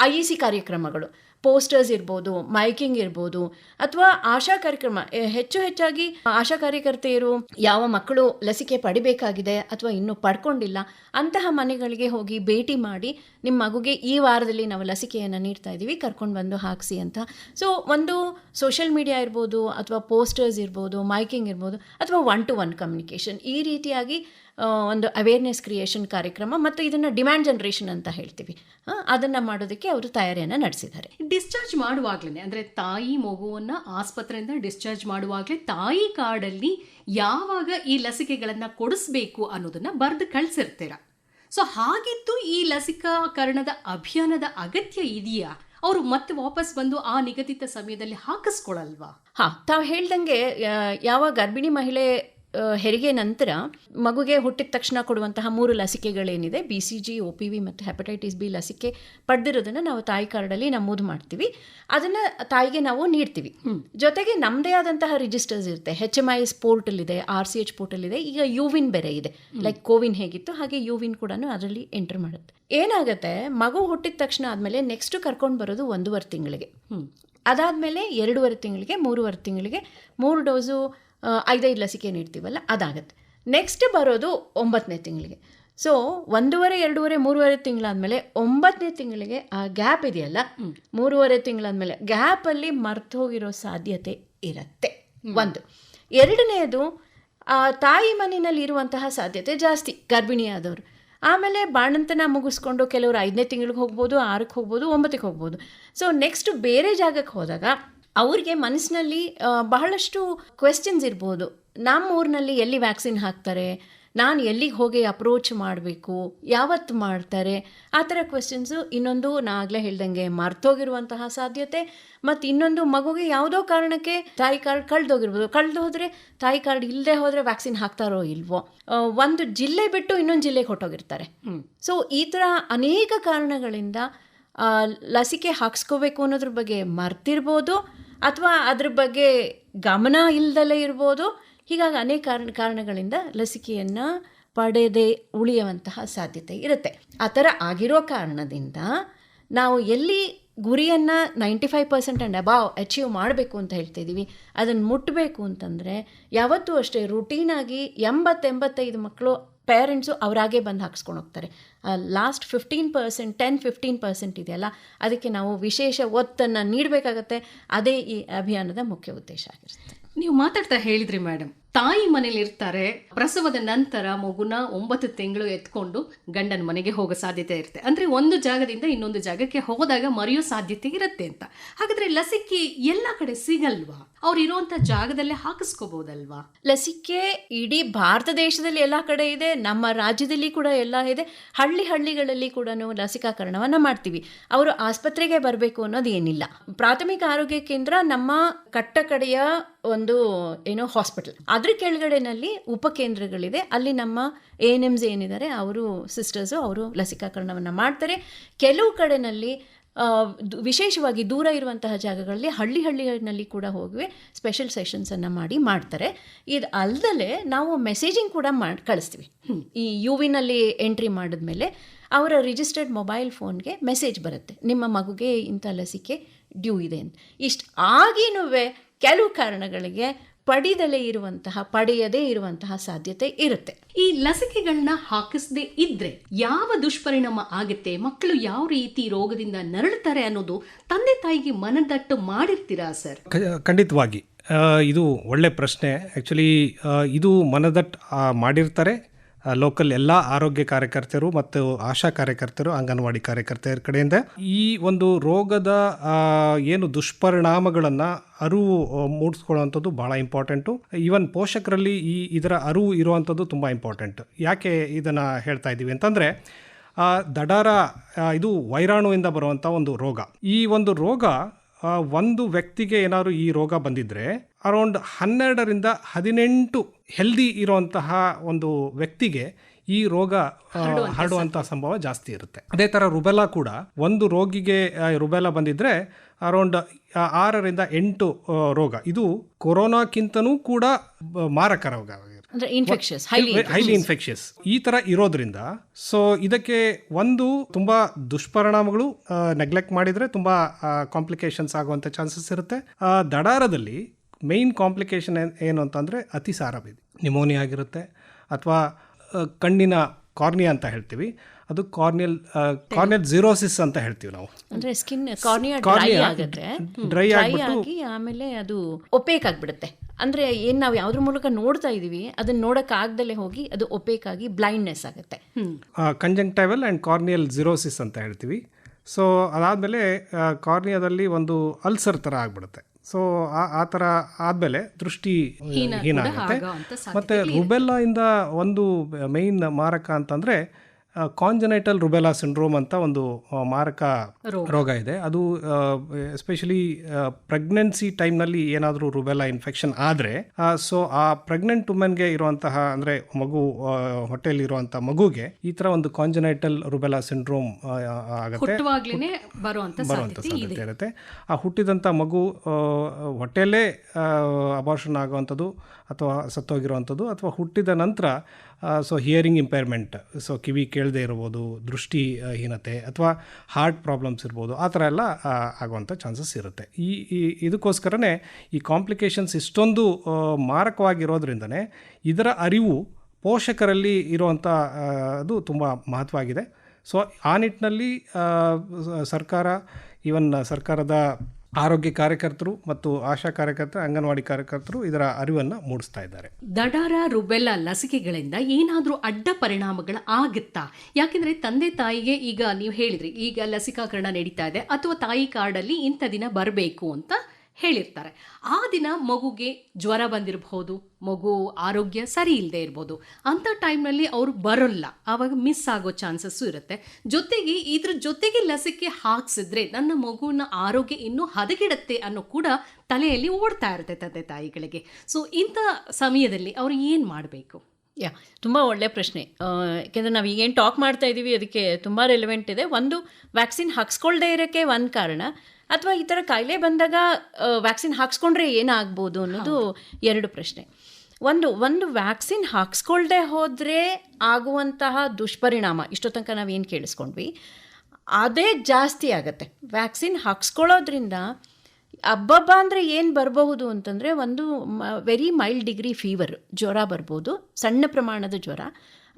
ಐ ಇ ಸಿ ಕಾರ್ಯಕ್ರಮಗಳು. ಪೋಸ್ಟರ್ಸ್ ಇರ್ಬೋದು ಮೈಕಿಂಗ್ ಇರ್ಬೋದು, ಅಥವಾ ಆಶಾ ಕಾರ್ಯಕ್ರಮ ಹೆಚ್ಚು ಹೆಚ್ಚಾಗಿ ಆಶಾ ಕಾರ್ಯಕರ್ತೆಯರು ಯಾವ ಮಕ್ಕಳು ಲಸಿಕೆ ಪಡಿಬೇಕಾಗಿದೆ ಅಥವಾ ಇನ್ನೂ ಪಡ್ಕೊಂಡಿಲ್ಲ, ಅಂತಹ ಮನೆಗಳಿಗೆ ಹೋಗಿ ಭೇಟಿ ಮಾಡಿ ನಿಮ್ಮ ಮಗುಗೆ ಈ ವಾರದಲ್ಲಿ ನಾವು ಲಸಿಕೆಯನ್ನು ನೀಡ್ತಾ ಇದ್ದೀವಿ ಕರ್ಕೊಂಡು ಬಂದು ಹಾಕಿಸಿ ಅಂತ. ಸೊ ಒಂದು ಸೋಷಿಯಲ್ ಮೀಡಿಯಾ ಇರ್ಬೋದು ಅಥವಾ ಪೋಸ್ಟರ್ಸ್ ಇರ್ಬೋದು ಮೈಕಿಂಗ್ ಇರ್ಬೋದು, ಅಥವಾ ಒನ್ ಟು ಒನ್ ಕಮ್ಯುನಿಕೇಷನ್ ಈ ರೀತಿಯಾಗಿ ಒಂದು ಅವೇರ್ನೆಸ್ ಕ್ರಿಯೇಷನ್ ಕಾರ್ಯಕ್ರಮ ಮತ್ತು ಇದನ್ನು ಡಿಮ್ಯಾಂಡ್ ಜನರೇಷನ್ ಅಂತ ಹೇಳ್ತೀವಿ. ಅದನ್ನು ಮಾಡೋದಕ್ಕೆ ಅವರು ತಯಾರಿಯನ್ನು ನಡೆಸಿದ್ದಾರೆ. ಡಿಸ್ಚಾರ್ಜ್ ಮಾಡುವಾಗ್ಲೇ ಅಂದ್ರೆ ತಾಯಿ ಮಗುವನ್ನ ಆಸ್ಪತ್ರೆಯಿಂದ ಡಿಸ್ಚಾರ್ಜ್ ಮಾಡುವಾಗಲೇ ತಾಯಿ ಕಾರ್ಡಲ್ಲಿ ಯಾವಾಗ ಈ ಲಸಿಕೆಗಳನ್ನ ಕೊಡಿಸ್ಬೇಕು ಅನ್ನೋದನ್ನ ಬರೆದು ಕಳ್ಸಿರ್ತೀರ. ಸೊ ಹಾಗಿದ್ದು ಈ ಲಸಿಕಾಕರಣದ ಅಭಿಯಾನದ ಅಗತ್ಯ ಇದೆಯಾ? ಅವರು ಮತ್ತೆ ವಾಪಸ್ ಬಂದು ಆ ನಿಗದಿತ ಸಮಯದಲ್ಲಿ ಹಾಕಿಸ್ಕೊಳ್ಳಲ್ವಾ ಹಾ, ತಾವು ಹೇಳ್ದಂಗೆ ಯಾವ ಗರ್ಭಿಣಿ ಮಹಿಳೆ ಹೆರಿಗೆ ನಂತರ ಮಗುಗೆ ಹುಟ್ಟಿದ ತಕ್ಷಣ ಕೊಡುವಂತಹ ಮೂರು ಲಸಿಕೆಗಳೇನಿದೆ B C G O P V ಮತ್ತು ಹೆಪಟೈಟಿಸ್ ಬಿ ಲಸಿಕೆ ಪಡೆದಿರೋದನ್ನು ನಾವು ತಾಯಿ ಕಾರ್ಡಲ್ಲಿ ನಮೂದು ಮಾಡ್ತೀವಿ. ಅದನ್ನು ತಾಯಿಗೆ ನಾವು ನೀಡ್ತೀವಿ. ಜೊತೆಗೆ ನಮ್ಮದೇ ಆದಂತಹ ರಿಜಿಸ್ಟರ್ಸ್ ಇರುತ್ತೆ. H M I S portal ಇದೆ ಆರ್ ಸಿ ಎಚ್ ಪೋರ್ಟಲ್ ಇದೆ ಈಗ ಯುವಿನ್ ಬೇರೆ ಇದೆ. ಲೈಕ್ ಕೋವಿನ್ ಹೇಗಿತ್ತು ಹಾಗೆ ಯುವಿನ್ ಕೂಡ ಅದರಲ್ಲಿ ಎಂಟರ್ ಮಾಡುತ್ತೆ. ಏನಾಗುತ್ತೆ ಮಗು ಹುಟ್ಟಿದ ತಕ್ಷಣ ಆದಮೇಲೆ ನೆಕ್ಸ್ಟ್ ಕರ್ಕೊಂಡು ಬರೋದು ಒಂದೂವರೆ ತಿಂಗಳಿಗೆ. ಅದಾದಮೇಲೆ ಎರಡೂವರೆ ತಿಂಗಳಿಗೆ ಮೂರುವರೆ ತಿಂಗಳಿಗೆ ಮೂರು ಡೋಸು ಐದೈದು ಲಸಿಕೆ ನೀಡ್ತೀವಲ್ಲ ಅದಾಗುತ್ತೆ. ನೆಕ್ಸ್ಟ್ ಬರೋದು ಒಂಬತ್ತನೇ ತಿಂಗಳಿಗೆ. ಸೊ ಒಂದೂವರೆ ಎರಡೂವರೆ ಮೂರುವರೆ ತಿಂಗಳಾದಮೇಲೆ ಒಂಬತ್ತನೇ ತಿಂಗಳಿಗೆ ಆ ಗ್ಯಾಪ್ ಇದೆಯಲ್ಲ ಮೂರುವರೆ ತಿಂಗಳಾದಮೇಲೆ ಗ್ಯಾಪಲ್ಲಿ ಮರ್ತು ಹೋಗಿರೋ ಸಾಧ್ಯತೆ ಇರುತ್ತೆ. ಒಂದು. ಎರಡನೆಯದು ತಾಯಿ ಮನೆಯಲ್ಲಿ ಇರುವಂತಹ ಸಾಧ್ಯತೆ ಜಾಸ್ತಿ ಗರ್ಭಿಣಿಯಾದವರು. ಆಮೇಲೆ ಬಾಣಂತನ ಮುಗಿಸ್ಕೊಂಡು ಕೆಲವರು ಐದನೇ ತಿಂಗಳಿಗೆ ಹೋಗ್ಬೋದು, ಆರಕ್ಕೆ ಹೋಗ್ಬೋದು, ಒಂಬತ್ತಕ್ಕೆ ಹೋಗ್ಬೋದು. ಸೊ ನೆಕ್ಸ್ಟ್ ಬೇರೆ ಜಾಗಕ್ಕೆ ಹೋದಾಗ ಅವ್ರಿಗೆ ಮನಸ್ಸಿನಲ್ಲಿ ಬಹಳಷ್ಟು ಕ್ವೆಶ್ಚನ್ಸ್ ಇರ್ಬೋದು. ನಮ್ಮ ಊರಿನಲ್ಲಿ ಎಲ್ಲಿ ವ್ಯಾಕ್ಸಿನ್ ಹಾಕ್ತಾರೆ? ನಾನು ಎಲ್ಲಿಗೆ ಹೋಗಿ ಅಪ್ರೋಚ್ ಮಾಡಬೇಕು? ಯಾವತ್ತು ಮಾಡ್ತಾರೆ? ಆ ಥರ ಕ್ವೆಶನ್ಸು ಇನ್ನೊಂದು ನಾ ಆಗಲೇ ಹೇಳ್ದಂಗೆ ಮರ್ತೋಗಿರುವಂತಹ ಸಾಧ್ಯತೆ ಮತ್ತು ಇನ್ನೊಂದು ಮಗುಗೆ ಯಾವುದೋ ಕಾರಣಕ್ಕೆ ತಾಯಿ ಕಾರ್ಡ್ ಕಳೆದೋಗಿರ್ಬೋದು. ಕಳೆದು ಹೋದರೆ ತಾಯಿ ಕಾರ್ಡ್ ಇಲ್ಲದೆ ಹೋದರೆ ವ್ಯಾಕ್ಸಿನ್ ಹಾಕ್ತಾರೋ ಇಲ್ವೋ? ಒಂದು ಜಿಲ್ಲೆ ಬಿಟ್ಟು ಇನ್ನೊಂದು ಜಿಲ್ಲೆಗೆ ಹೊಟ್ಟೋಗಿರ್ತಾರೆ ಸೊ ಈ ಥರ ಅನೇಕ ಕಾರಣಗಳಿಂದ ಲಸಿಕೆ ಹಾಕ್ಸ್ಕೋಬೇಕು ಅನ್ನೋದ್ರ ಬಗ್ಗೆ ಮರ್ತಿರ್ಬೋದು ಅಥವಾ ಅದ್ರ ಬಗ್ಗೆ ಗಮನ ಇಲ್ದಲೇ ಇರ್ಬೋದು. ಹೀಗಾಗಿ ಅನೇಕ ಕಾರಣ, ಕಾರಣಗಳಿಂದ ಲಸಿಕೆಯನ್ನು ಪಡೆದೇ ಉಳಿಯುವಂತಹ ಸಾಧ್ಯತೆ ಇರುತ್ತೆ. ಆ ಥರ ಆಗಿರೋ ಕಾರಣದಿಂದ ನಾವು ಎಲ್ಲಿ ಗುರಿಯನ್ನು ninety five percent and above achieve ಮಾಡಬೇಕು ಅಂತ ಹೇಳ್ತಾ ಇದ್ದೀವಿ ಅದನ್ನು ಮುಟ್ಟಬೇಕು ಅಂತಂದರೆ ಯಾವತ್ತೂ ಅಷ್ಟೇ ರುಟೀನಾಗಿ ಎಂಬತ್ತೆಂಬತ್ತೈದು ಮಕ್ಕಳು ಪೇರೆಂಟ್ಸು ಅವರಾಗೆ ಬಂದು ಹಾಕ್ಸ್ಕೊಂಡು ಹೋಗ್ತಾರೆ. Last fifteen percent ten fifteen percent ಇದೆಯಲ್ಲ, ಅದಕ್ಕೆ ನಾವು ವಿಶೇಷ ಒತ್ತನ್ನು ನೀಡಬೇಕಾಗತ್ತೆ. ಅದೇ ಈ ಅಭಿಯಾನದ ಮುಖ್ಯ ಉದ್ದೇಶ ಆಗಿರುತ್ತೆ. ನೀವು ಮಾತಾಡ್ತಾ ಹೇಳಿದ್ರಿ ಮೇಡಮ್ ತಾಯಿ ಮನೇಲಿ ಇರ್ತಾರೆ. ಪ್ರಸವದ ನಂತರ ಮಗುನ ಒಂಬತ್ತು ತಿಂಗಳು ಎತ್ಕೊಂಡು ಗಂಡನ ಮನೆಗೆ ಹೋಗೋ ಸಾಧ್ಯತೆ ಇರುತ್ತೆ. ಅಂದ್ರೆ ಒಂದು ಜಾಗದಿಂದ ಇನ್ನೊಂದು ಜಾಗಕ್ಕೆ ಹೋದಾಗ ಮರೆಯೋ ಸಾಧ್ಯತೆ ಇರುತ್ತೆ ಅಂತ. ಹಾಗಾದ್ರೆ ಲಸಿಕೆ ಎಲ್ಲ ಕಡೆ ಸಿಗಲ್ವಾ? ಅವ್ರು ಇರುವಂತ ಜಾಗದಲ್ಲೇ ಹಾಕಿಸ್ಕೋಬಹುದಲ್ವಾ ಲಸಿಕೆ ಇಡೀ ಭಾರತ ದೇಶದಲ್ಲಿ ಎಲ್ಲ ಕಡೆ ಇದೆ, ನಮ್ಮ ರಾಜ್ಯದಲ್ಲಿ ಕೂಡ ಎಲ್ಲ ಇದೆ. ಹಳ್ಳಿ ಹಳ್ಳಿಗಳಲ್ಲಿ ಕೂಡ ಲಸಿಕಾಕರಣವನ್ನ ಮಾಡ್ತೀವಿ. ಅವರು ಆಸ್ಪತ್ರೆಗೆ ಬರಬೇಕು ಅನ್ನೋದು ಏನಿಲ್ಲ. ಪ್ರಾಥಮಿಕ ಆರೋಗ್ಯ ಕೇಂದ್ರ ನಮ್ಮ ಕಟ್ಟಕಡೆಯ ಒಂದು, ಏನು ಹಾಸ್ಪಿಟಲ್ ಅದ್ರ ಕೆಳಗಡೆನಲ್ಲಿ ಉಪಕೇಂದ್ರಗಳಿದೆ. ಅಲ್ಲಿ ನಮ್ಮ ಎ ಎನ್ ಎಮ್ಸ್ ಏನಿದ್ದಾರೆ, ಅವರು ಸಿಸ್ಟರ್ಸು ಅವರು ಲಸಿಕಾಕರಣವನ್ನು ಮಾಡ್ತಾರೆ. ಕೆಲವು ಕಡೆನಲ್ಲಿ ವಿಶೇಷವಾಗಿ ದೂರ ಇರುವಂತಹ ಜಾಗಗಳಲ್ಲಿ ಹಳ್ಳಿ ಹಳ್ಳಿನಲ್ಲಿ ಕೂಡ ಹೋಗಿ ಸ್ಪೆಷಲ್ ಸೆಷನ್ಸನ್ನು ಮಾಡಿ ಮಾಡ್ತಾರೆ. ಇದು ಅಲ್ಲದೆ ನಾವು ಮೆಸೇಜಿಂಗ್ ಕೂಡ ಮಾಡಿ, ಕಳಿಸ್ತೀವಿ. ಈ ಯು ವಿನಲ್ಲಿ ಎಂಟ್ರಿ ಮಾಡಿದ್ಮೇಲೆ ಅವರ ರಿಜಿಸ್ಟರ್ಡ್ ಮೊಬೈಲ್ ಫೋನ್ಗೆ ಮೆಸೇಜ್ ಬರುತ್ತೆ. ನಿಮ್ಮ ಮಗುಗೆ ಇಂಥ ಲಸಿಕೆ ಡ್ಯೂ ಇದೆ ಅಂತ. ಇಷ್ಟು ಆಗಿನೂ ಕೆಲವು ಕಾರಣಗಳಿಗೆ ಪಡಿದಲೇ ಇರುವಂತಹ ಪಡೆಯದೇ ಇರುವಂತಹ ಸಾಧ್ಯತೆ ಇರುತ್ತೆ. ಈ ಲಸಿಕೆಗಳನ್ನ ಹಾಕಿಸದೆ ಇದ್ರೆ ಯಾವ ದುಷ್ಪರಿಣಾಮ ಆಗುತ್ತೆ ಮಕ್ಕಳು ಯಾವ ರೀತಿ ರೋಗದಿಂದ ನರಳುತ್ತಾರೆ ಅನ್ನೋದು ತಂದೆ ತಾಯಿಗೆ ಮನದಟ್ಟು ಮಾಡಿರ್ತೀರಾ ಸರ್? ಖಂಡಿತವಾಗಿ. ಇದು ಒಳ್ಳೆ ಪ್ರಶ್ನೆ. ಆ್ಯಕ್ಚುಲಿ ಇದು ಮನದಟ್ಟು ಮಾಡಿರ್ತಾರೆ. ಲೋಕಲ್ ಎಲ್ಲ ಆರೋಗ್ಯ ಕಾರ್ಯಕರ್ತರು ಮತ್ತು ಆಶಾ ಕಾರ್ಯಕರ್ತರು ಅಂಗನವಾಡಿ ಕಾರ್ಯಕರ್ತೆಯರ ಕಡೆಯಿಂದ ಈ ಒಂದು ರೋಗದ ಏನು ದುಷ್ಪರಿಣಾಮಗಳನ್ನು ಅರಿವು ಮೂಡಿಸ್ಕೊಳ್ಳುವಂಥದ್ದು ಭಾಳ ಇಂಪಾರ್ಟೆಂಟು ಈವನ್ ಪೋಷಕರಲ್ಲಿ ಈ, ಇದರ ಅರಿವು ಇರುವಂಥದ್ದು ತುಂಬ ಇಂಪಾರ್ಟೆಂಟ್ ಯಾಕೆ ಇದನ್ನು ಹೇಳ್ತಾ ಇದ್ದೀವಿ ಅಂತಂದರೆ ದಡಾರ ಇದು ವೈರಾಣುವಿಂದ ಬರುವಂಥ ಒಂದು ರೋಗ. ಈ ಒಂದು ರೋಗ ಒಂದು ವ್ಯಕ್ತಿಗೆ ಏನಾದರೂ ಈ ರೋಗ ಬಂದಿದ್ರೆ ಅರೌಂಡ್ ಹನ್ನೆರಡರಿಂದ ಹದಿನೆಂಟು ಹೆಲ್ದಿ ಇರುವಂತಹ ಒಂದು ವ್ಯಕ್ತಿಗೆ ಈ ರೋಗ ಹರಡುವಂತಹ ಸಂಭವ. ಜಾಸ್ತಿ ಇರುತ್ತೆ. ಅದೇ ತರ ರುಬೆಲಾ ಕೂಡ ಒಂದು ರೋಗಿಗೆ ರುಬೆಲ ಬಂದಿದ್ರೆ ಅರೌಂಡ್ ಆರರಿಂದ ಎಂಟು ರೋಗ. ಇದು ಕೊರೋನಾಕ್ಕಿಂತನೂ ಕೂಡ ಮಾರಕ ರೋಗ highly infectious highly highly infectious ಈ ತರ ಇರೋದ್ರಿಂದ ಸೊ ಇದಕ್ಕೆ ಒಂದು ತುಂಬಾ ದುಷ್ಪರಿಣಾಮಗಳು ನೆಗ್ಲೆಕ್ಟ್ ಮಾಡಿದ್ರೆ ತುಂಬಾ ಕಾಂಪ್ಲಿಕೇಶನ್ಸ್ ಆಗುವಂತ ಚಾನ್ಸಸ್ ಇರುತ್ತೆ. ದಡಾರದಲ್ಲಿ ಮೈನ್ ಕಾಂಪ್ಲಿಕೇಶನ್ ಏನು ಅಂತಂದರೆ ಅತಿಸಾರ ಭೇದಿ ನಿಮೋನಿಯಾ ಆಗಿರುತ್ತೆ ಅಥವಾ ಕಣ್ಣಿನ ಕಾರ್ನಿಯಾ ಅಂತ ಹೇಳ್ತೀವಿ. ಅದು ಕಾರ್ನಿಯಲ್ ಕಾರ್ನಿಯಲ್ ಝೀರೋಸಿಸ್ ಅಂತ ಹೇಳ್ತೀವಿ ನಾವು. ಅಂದ್ರೆ ಸ್ಕಿನ್ ಕಾರ್ನಿಯಾ ಡ್ರೈ ಆಗುತ್ತೆ. ಡ್ರೈ ಆಗಿ ಆಮೇಲೆ ಅದು ಒಪೇಕ್ ಆಗಿಬಿಡುತ್ತೆ. ಅಂದ್ರೆ ಏನ್ ನಾವು ಯಾವ್ದ್ರ ಮೂಲಕ ನೋಡ್ತಾ ಇದೀವಿ ಅದನ್ನ ನೋಡಕ್ ಆಗ್ದಲೇ ಹೋಗಿ ಅದು ಒಪೇಕ್ ಆಗಿ ಬ್ಲೈಂಡ್ನೆಸ್ ಆಗುತ್ತೆ. ಕಂಜಂಕ್ಟೈವಲ್ ಅಂಡ್ ಕಾರ್ನಿಯಲ್ ಜೀರೋಸಿಸ್ ಅಂತ ಹೇಳ್ತೀವಿ. ಸೊ ಅದಾದಮೇಲೆ ಕಾರ್ನಿಯಾದಲ್ಲಿ ಒಂದು ಅಲ್ಸರ್ ಥರ ಆಗ್ಬಿಡುತ್ತೆ. ಸೊ ಆ ಥರ ಆದ್ಮೇಲೆ ದೃಷ್ಟಿ ಹೀನ ಆಗುತ್ತೆ. ಆಗೋವಂಥ ಮತ್ತು ರುಬೆಲ್ಲಾ ಇಂದ ಒಂದು ಮೈನ್ ಮಾರಕ ಅಂತಂದರೆ ಕಾಂಜನೈಟಲ್ ರುಬೆಲಾ ಸಿಂಡ್ರೋಮ್ ಅಂತ ಒಂದು ಮಾರಕ ರೋಗ. ಇದೆ. ಅದು ಎಸ್ಪೆಷಲಿ ಪ್ರೆಗ್ನೆನ್ಸಿ ಟೈಮ್ನಲ್ಲಿ ಏನಾದರೂ ರುಬೆಲಾ ಇನ್ಫೆಕ್ಷನ್ ಆದರೆ ಸೊ ಆ ಪ್ರೆಗ್ನೆಂಟ್ ವುಮೆನ್ಗೆ ಇರುವಂತಹ ಅಂದರೆ ಮಗು ಹೊಟ್ಟೆಯಲ್ಲಿ ಇರುವಂಥ ಮಗುಗೆ ಈ ಥರ ಒಂದು ಕಾಂಜನೈಟಲ್ ರುಬೆಲಾ ಸಿಂಡ್ರೋಮ್ ಆಗುತ್ತೆ. ಬರುವಂಥ ಸಾಧ್ಯತೆ ಇರುತ್ತೆ. ಆ ಹುಟ್ಟಿದಂಥ ಮಗು ಹೊಟ್ಟೆಯಲ್ಲೇ ಅಬಾರ್ಷನ್ ಆಗುವಂಥದ್ದು ಅಥವಾ ಸತ್ತೋಗಿರುವಂಥದ್ದು ಅಥವಾ ಹುಟ್ಟಿದ ನಂತರ ಸೊ ಹಿಯರಿಂಗ್ ಇಂಪೇರ್ಮೆಂಟ್ ಸೊ ಕಿವಿ ಕೇಳದೆ ಇರ್ಬೋದು ದೃಷ್ಟಿ ಆ, ಹೀನತೆ ಅಥವಾ ಹಾರ್ಟ್ ಪ್ರಾಬ್ಲಮ್ಸ್ ಇರ್ಬೋದು ಆ ಥರ ಎಲ್ಲ ಆಗುವಂಥ ಚಾನ್ಸಸ್ ಇರುತ್ತೆ. ಈ ಈ ಇದಕ್ಕೋಸ್ಕರನೇ ಈ ಕಾಂಪ್ಲಿಕೇಶನ್ಸ್ ಇಷ್ಟೊಂದು ಮಾರಕವಾಗಿರೋದ್ರಿಂದನೇ ಇದರ ಅರಿವು ಪೋಷಕರಲ್ಲಿ ಇರುವಂಥ ಅದು ತುಂಬ ಮಹತ್ವವಾಗಿದೆ. ಸೊ ಆ ನಿಟ್ಟಿನಲ್ಲಿ ಸರ್ಕಾರ ಈವನ್ ಸರ್ಕಾರದ ಆರೋಗ್ಯ ಕಾರ್ಯಕರ್ತರು ಮತ್ತು ಆಶಾ ಕಾರ್ಯಕರ್ತರು, ಅಂಗನವಾಡಿ ಕಾರ್ಯಕರ್ತರು ಇದರ ಅರಿವನ್ನು ಮೂಡಿಸ್ತಾ ಇದ್ದಾರೆ. ದಡಾರ ರುಬೆಲ್ಲಾ ಲಸಿಕೆಗಳಿಂದ ಏನಾದರೂ ಅಡ್ಡ ಪರಿಣಾಮಗಳು ಆಗುತ್ತಾ? ಯಾಕೆಂದರೆ ತಂದೆ ತಾಯಿಗೆ ಈಗ ನೀವು ಹೇಳಿದ್ರಿ, ಈಗ ಲಸಿಕಾಕರಣ ನಡೀತಾ ಇದೆ, ಅಥವಾ ತಾಯಿ ಕಾರ್ಡಲ್ಲಿ ಇಂಥ ದಿನ ಬರಬೇಕು ಅಂತ ಹೇಳಿರ್ತಾರೆ. ಆ ದಿನ ಮಗುಗೆ ಜ್ವರ ಬಂದಿರಬಹುದು, ಮಗು ಆರೋಗ್ಯ ಸರಿ ಇಲ್ಲದೆ ಇರ್ಬೋದು. ಅಂಥ ಟೈಮ್ನಲ್ಲಿ ಅವರು ಬರೋಲ್ಲ. ಆವಾಗ ಮಿಸ್ ಆಗೋ ಚಾನ್ಸಸ್ಸು ಇರುತ್ತೆ. ಜೊತೆಗೆ ಇದ್ರ ಜೊತೆಗೆ ಲಸಿಕೆ ಹಾಕ್ಸಿದ್ರೆ ನನ್ನ ಮಗುವಿನ ಆರೋಗ್ಯ ಇನ್ನೂ ಹದಗೆಡುತ್ತೆ ಅನ್ನೋ ಕೂಡ ತಲೆಯಲ್ಲಿ ಓಡ್ತಾ ಇರುತ್ತೆ ತಂದೆ ತಾಯಿಗಳಿಗೆ. ಸೊ ಇಂಥ ಸಮಯದಲ್ಲಿ ಅವರು ಏನು ಮಾಡಬೇಕು? ಯಾ, ತುಂಬ ಒಳ್ಳೆಯ ಪ್ರಶ್ನೆ. ಯಾಕೆಂದರೆ ನಾವು ಈಗೇನು ಟಾಕ್ ಮಾಡ್ತಾ ಇದ್ದೀವಿ ಅದಕ್ಕೆ ತುಂಬ ರೆಲೆವೆಂಟ್ ಇದೆ. ಒಂದು ವ್ಯಾಕ್ಸಿನ್ ಹಾಕ್ಸ್ಕೊಳ್ದೇ ಇರೋಕ್ಕೆ ಒಂದು ಕಾರಣ. ಅಥವಾ ಈ ಥರ ಕಾಯಿಲೆ ಬಂದಾಗ ವ್ಯಾಕ್ಸಿನ್ ಹಾಕ್ಸ್ಕೊಂಡ್ರೆ ಏನಾಗ್ಬೋದು ಅನ್ನೋದು ಎರಡು ಪ್ರಶ್ನೆ. ಒಂದು ಒಂದು ವ್ಯಾಕ್ಸಿನ್ ಹಾಕ್ಸ್ಕೊಳ್ದೆ ಹೋದರೆ ಆಗುವಂತಹ ದುಷ್ಪರಿಣಾಮ ಇಷ್ಟೋ ತನಕ ನಾವೇನು ಕೇಳಿಸ್ಕೊಂಡ್ವಿ ಅದೇ ಜಾಸ್ತಿ ಆಗುತ್ತೆ. ವ್ಯಾಕ್ಸಿನ್ ಹಾಕ್ಸ್ಕೊಳ್ಳೋದ್ರಿಂದ ಅಬ್ಬಬ್ಬ ಅಂದರೆ ಏನು ಬರಬಹುದು ಅಂತಂದರೆ ಒಂದು ವೆರಿ ಮೈಲ್ಡ್ ಡಿಗ್ರಿ ಫೀವರ್ ಜ್ವರ ಬರ್ಬೋದು ಸಣ್ಣ ಪ್ರಮಾಣದ ಜ್ವರ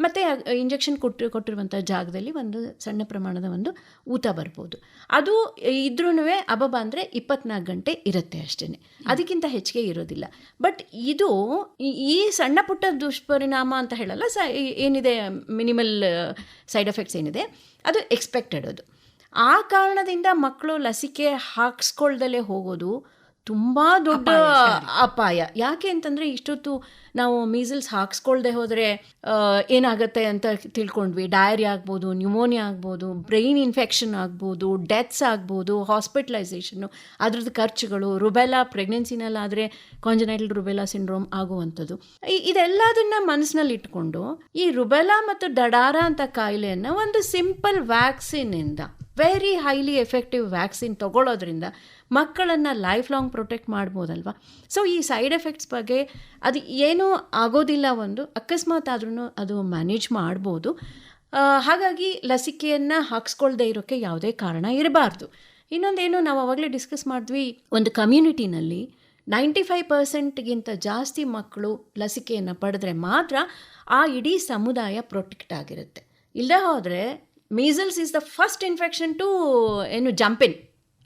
ಮತ್ತು ಇಂಜೆಕ್ಷನ್ ಕೊಟ್ಟು ಕೊಟ್ಟಿರುವಂಥ ಜಾಗದಲ್ಲಿ ಒಂದು ಸಣ್ಣ ಪ್ರಮಾಣದ ಒಂದು ಊತ ಬರ್ಬೋದು. ಅದು ಇದ್ರೂ ಅಬಬ ಅಂದರೆ ಇಪ್ಪತ್ನಾಲ್ಕು ಗಂಟೆ ಇರುತ್ತೆ ಅಷ್ಟೇ ಅದಕ್ಕಿಂತ ಹೆಚ್ಚಿಗೆ ಇರೋದಿಲ್ಲ. ಬಟ್ ಇದು ಈ- ಸಣ್ಣ ಪುಟ್ಟ ದುಷ್ಪರಿಣಾಮ ಅಂತ ಹೇಳಲ್ಲ ಸ ಏನಿದೆ ಮಿನಿಮಲ್ ಸೈಡ್ ಎಫೆಕ್ಟ್ಸ್ ಏನಿದೆ ಅದು ಎಕ್ಸ್ಪೆಕ್ಟೆಡ್ ಅದು. ಆ ಕಾರಣದಿಂದ ಮಕ್ಕಳು ಲಸಿಕೆ ಹಾಕ್ಸ್ಕೊಳ್ದಲೇ ಹೋಗೋದು ತುಂಬ ದೊಡ್ಡ ಅಪಾಯ ಯಾಕೆ ಅಂತಂದರೆ ಇಷ್ಟೊತ್ತು ನಾವು ಮೀಸಲ್ಸ್ ಹಾಕ್ಸ್ಕೊಳ್ದೆ ಹೋದರೆ ಏನಾಗುತ್ತೆ ಅಂತ ತಿಳ್ಕೊಂಡ್ವಿ. ಡಯರಿ ಆಗ್ಬೋದು ನ್ಯೂಮೋನಿಯಾ ಆಗ್ಬೋದು ಬ್ರೈನ್ ಇನ್ಫೆಕ್ಷನ್ ಆಗ್ಬೋದು ಡೆತ್ಸ್ ಆಗ್ಬೋದು ಹಾಸ್ಪಿಟಲೈಸೇಷನ್ನು ಅದ್ರದ್ದು ಖರ್ಚುಗಳು ರುಬೆಲಾ ಪ್ರೆಗ್ನೆನ್ಸಿನಲ್ಲಾದರೆ ಕಾಂಜನೈಟಲ್ ರುಬೆಲಾ ಸಿಂಡ್ರೋಮ್ ಆಗುವಂಥದ್ದು. ಈ- ಇದೆಲ್ಲದನ್ನ ಮನಸ್ಸಿನಲ್ಲಿ ಇಟ್ಕೊಂಡು ಈ ರುಬೆಲಾ ಮತ್ತು ಡಡಾರ ಅಂತ ಕಾಯಿಲೆಯನ್ನು ಒಂದು ಸಿಂಪಲ್ ವ್ಯಾಕ್ಸಿನಿಂದ ವೆರಿ ಹೈಲಿ ಎಫೆಕ್ಟಿವ್ ವ್ಯಾಕ್ಸಿನ್ ತಗೊಳ್ಳೋದ್ರಿಂದ ಮಕ್ಕಳನ್ನು ಲೈಫ್ ಲಾಂಗ್ ಪ್ರೊಟೆಕ್ಟ್ ಮಾಡ್ಬೋದಲ್ವಾ? ಸೊ ಈ ಸೈಡ್ ಎಫೆಕ್ಟ್ಸ್ ಬಗ್ಗೆ ಅದು ಏನೂ ಆಗೋದಿಲ್ಲ ಒಂದು, ಅಕಸ್ಮಾತ್ ಆದ್ರೂ ಅದು ಮ್ಯಾನೇಜ್ ಮಾಡ್ಬೋದು. ಹಾಗಾಗಿ ಲಸಿಕೆಯನ್ನು ಹಾಕ್ಸ್ಕೊಳ್ದೇ ಇರೋಕ್ಕೆ ಯಾವುದೇ ಕಾರಣ ಇರಬಾರ್ದು. ಇನ್ನೊಂದೇನು ನಾವು ಆವಾಗಲೇ ಡಿಸ್ಕಸ್ ಮಾಡಿದ್ವಿ, ಒಂದು ಕಮ್ಯುನಿಟಿನಲ್ಲಿ ನೈಂಟಿ ಫೈವ್ ಪರ್ಸೆಂಟ್ಗಿಂತ ಜಾಸ್ತಿ ಮಕ್ಕಳು ಲಸಿಕೆಯನ್ನು ಪಡೆದ್ರೆ ಮಾತ್ರ ಆ ಇಡೀ ಸಮುದಾಯ ಪ್ರೊಟೆಕ್ಟ್ ಆಗಿರುತ್ತೆ. ಇಲ್ಲದೆ ಹೋದರೆ measles is the first infection to ಏನು ಜಂಪಿನ್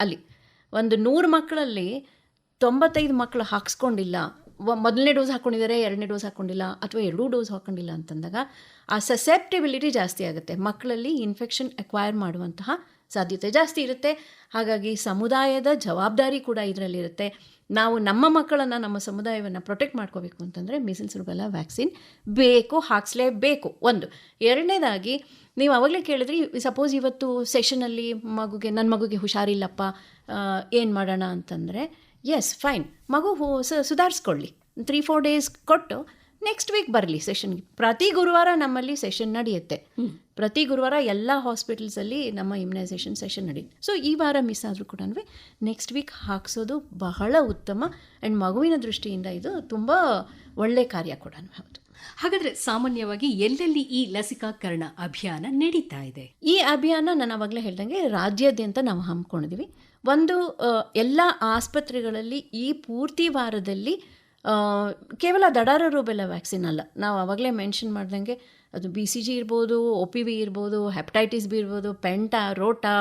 ಅಲ್ಲಿ. ಒಂದು ನೂರು ಮಕ್ಕಳಲ್ಲಿ ತೊಂಬತ್ತೈದು ಮಕ್ಕಳು ಹಾಕ್ಸ್ಕೊಂಡಿಲ್ಲ. ಮೊದಲನೇ ಡೋಸ್ ಹಾಕ್ಕೊಂಡಿದ್ದಾರೆ ಎರಡನೇ ಡೋಸ್ ಹಾಕ್ಕೊಂಡಿಲ್ಲ ಅಥವಾ ಎರಡೂ ಡೋಸ್ ಹಾಕ್ಕೊಂಡಿಲ್ಲ ಅಂತಂದಾಗ ಆ ಸಸೆಪ್ಟಿಬಿಲಿಟಿ ಜಾಸ್ತಿ ಆಗುತ್ತೆ. ಮಕ್ಕಳಲ್ಲಿ ಇನ್ಫೆಕ್ಷನ್ ಅಕ್ವೈರ್ ಮಾಡುವಂತಹ ಸಾಧ್ಯತೆ ಜಾಸ್ತಿ ಇರುತ್ತೆ. ಹಾಗಾಗಿ ಸಮುದಾಯದ ಜವಾಬ್ದಾರಿ ಕೂಡ ಇದರಲ್ಲಿರುತ್ತೆ. ನಾವು ನಮ್ಮ ಮಕ್ಕಳನ್ನು, ನಮ್ಮ ಸಮುದಾಯವನ್ನು ಪ್ರೊಟೆಕ್ಟ್ ಮಾಡ್ಕೋಬೇಕು ಅಂತಂದರೆ ಮೀಸಲ್ಸ್ ರುಬೆಲ್ಲ ವ್ಯಾಕ್ಸಿನ್ ಬೇಕು, ಹಾಕ್ಸ್ಲೇಬೇಕು. ಒಂದು. ಎರಡನೇದಾಗಿ, ನೀವು ಅವಾಗಲೇ ಕೇಳಿದ್ರಿ ಸಪೋಸ್ ಇವತ್ತು ಸೆಷನಲ್ಲಿ ಮಗುಗೆ ನನ್ನ ಮಗುಗೆ ಹುಷಾರಿಲ್ಲಪ್ಪ ಏನು ಮಾಡೋಣ ಅಂತಂದರೆ ಎಸ್ ಫೈನ್ ಮಗು ಸುಧಾರಿಸ್ಕೊಳ್ಳಿ. ತ್ರೀ ಫೋರ್ ಡೇಸ್ ಕೊಟ್ಟು ನೆಕ್ಸ್ಟ್ ವೀಕ್ ಬರಲಿ ಸೆಷನ್ಗೆ ಪ್ರತಿ ಗುರುವಾರ ನಮ್ಮಲ್ಲಿ ಸೆಷನ್ ನಡೆಯುತ್ತೆ. ಪ್ರತಿ ಗುರುವಾರ ಎಲ್ಲ ಹಾಸ್ಪಿಟಲ್ಸಲ್ಲಿ ನಮ್ಮ ಇಮ್ಯುನೈಸೇಷನ್ ಸೆಷನ್ ನಡೀತು ಸೊ ಈ ವಾರ ಮಿಸ್ ಆದರೂ ಕೂಡ ನೆಕ್ಸ್ಟ್ ವೀಕ್ ಹಾಕ್ಸೋದು ಬಹಳ ಉತ್ತಮ ಆ್ಯಂಡ್ ಮಗುವಿನ ದೃಷ್ಟಿಯಿಂದ ಇದು ತುಂಬ ಒಳ್ಳೆ ಕಾರ್ಯ ಕೂಡ ಹೌದು. ಹಾಗಾದ್ರೆ ಸಾಮಾನ್ಯವಾಗಿ ಎಲ್ಲೆಲ್ಲಿ ಈ ಲಸಿಕಾಕರಣ ಅಭಿಯಾನ ನಡೀತಾ ಇದೆ? ಈ ಅಭಿಯಾನ ನಾನು ಅವಾಗಲೇ ಹೇಳ್ದಂಗೆ ರಾಜ್ಯಾದ್ಯಂತ ನಾವು ಹಮ್ಮಿಕೊಂಡಿದ್ವಿ. ಒಂದು ಎಲ್ಲ ಆಸ್ಪತ್ರೆಗಳಲ್ಲಿ ಈ ಪೂರ್ತಿ ವಾರದಲ್ಲಿ ಕೇವಲ ದಡಾರ ರೂಬೆಲ್ಲ ವ್ಯಾಕ್ಸಿನ್ ಅಲ್ಲ. ನಾವು ಆವಾಗಲೇ ಮೆನ್ಷನ್ ಮಾಡ್ದಂಗೆ ಅದು ಬಿ ಸಿ ಜಿ ಇರ್ಬೋದು ಒ ಪಿ ವಿ ಇರ್ಬೋದು ಹೆಪಟೈಟಿಸ್ ಬಿ ಇರ್ಬೋದು penta rota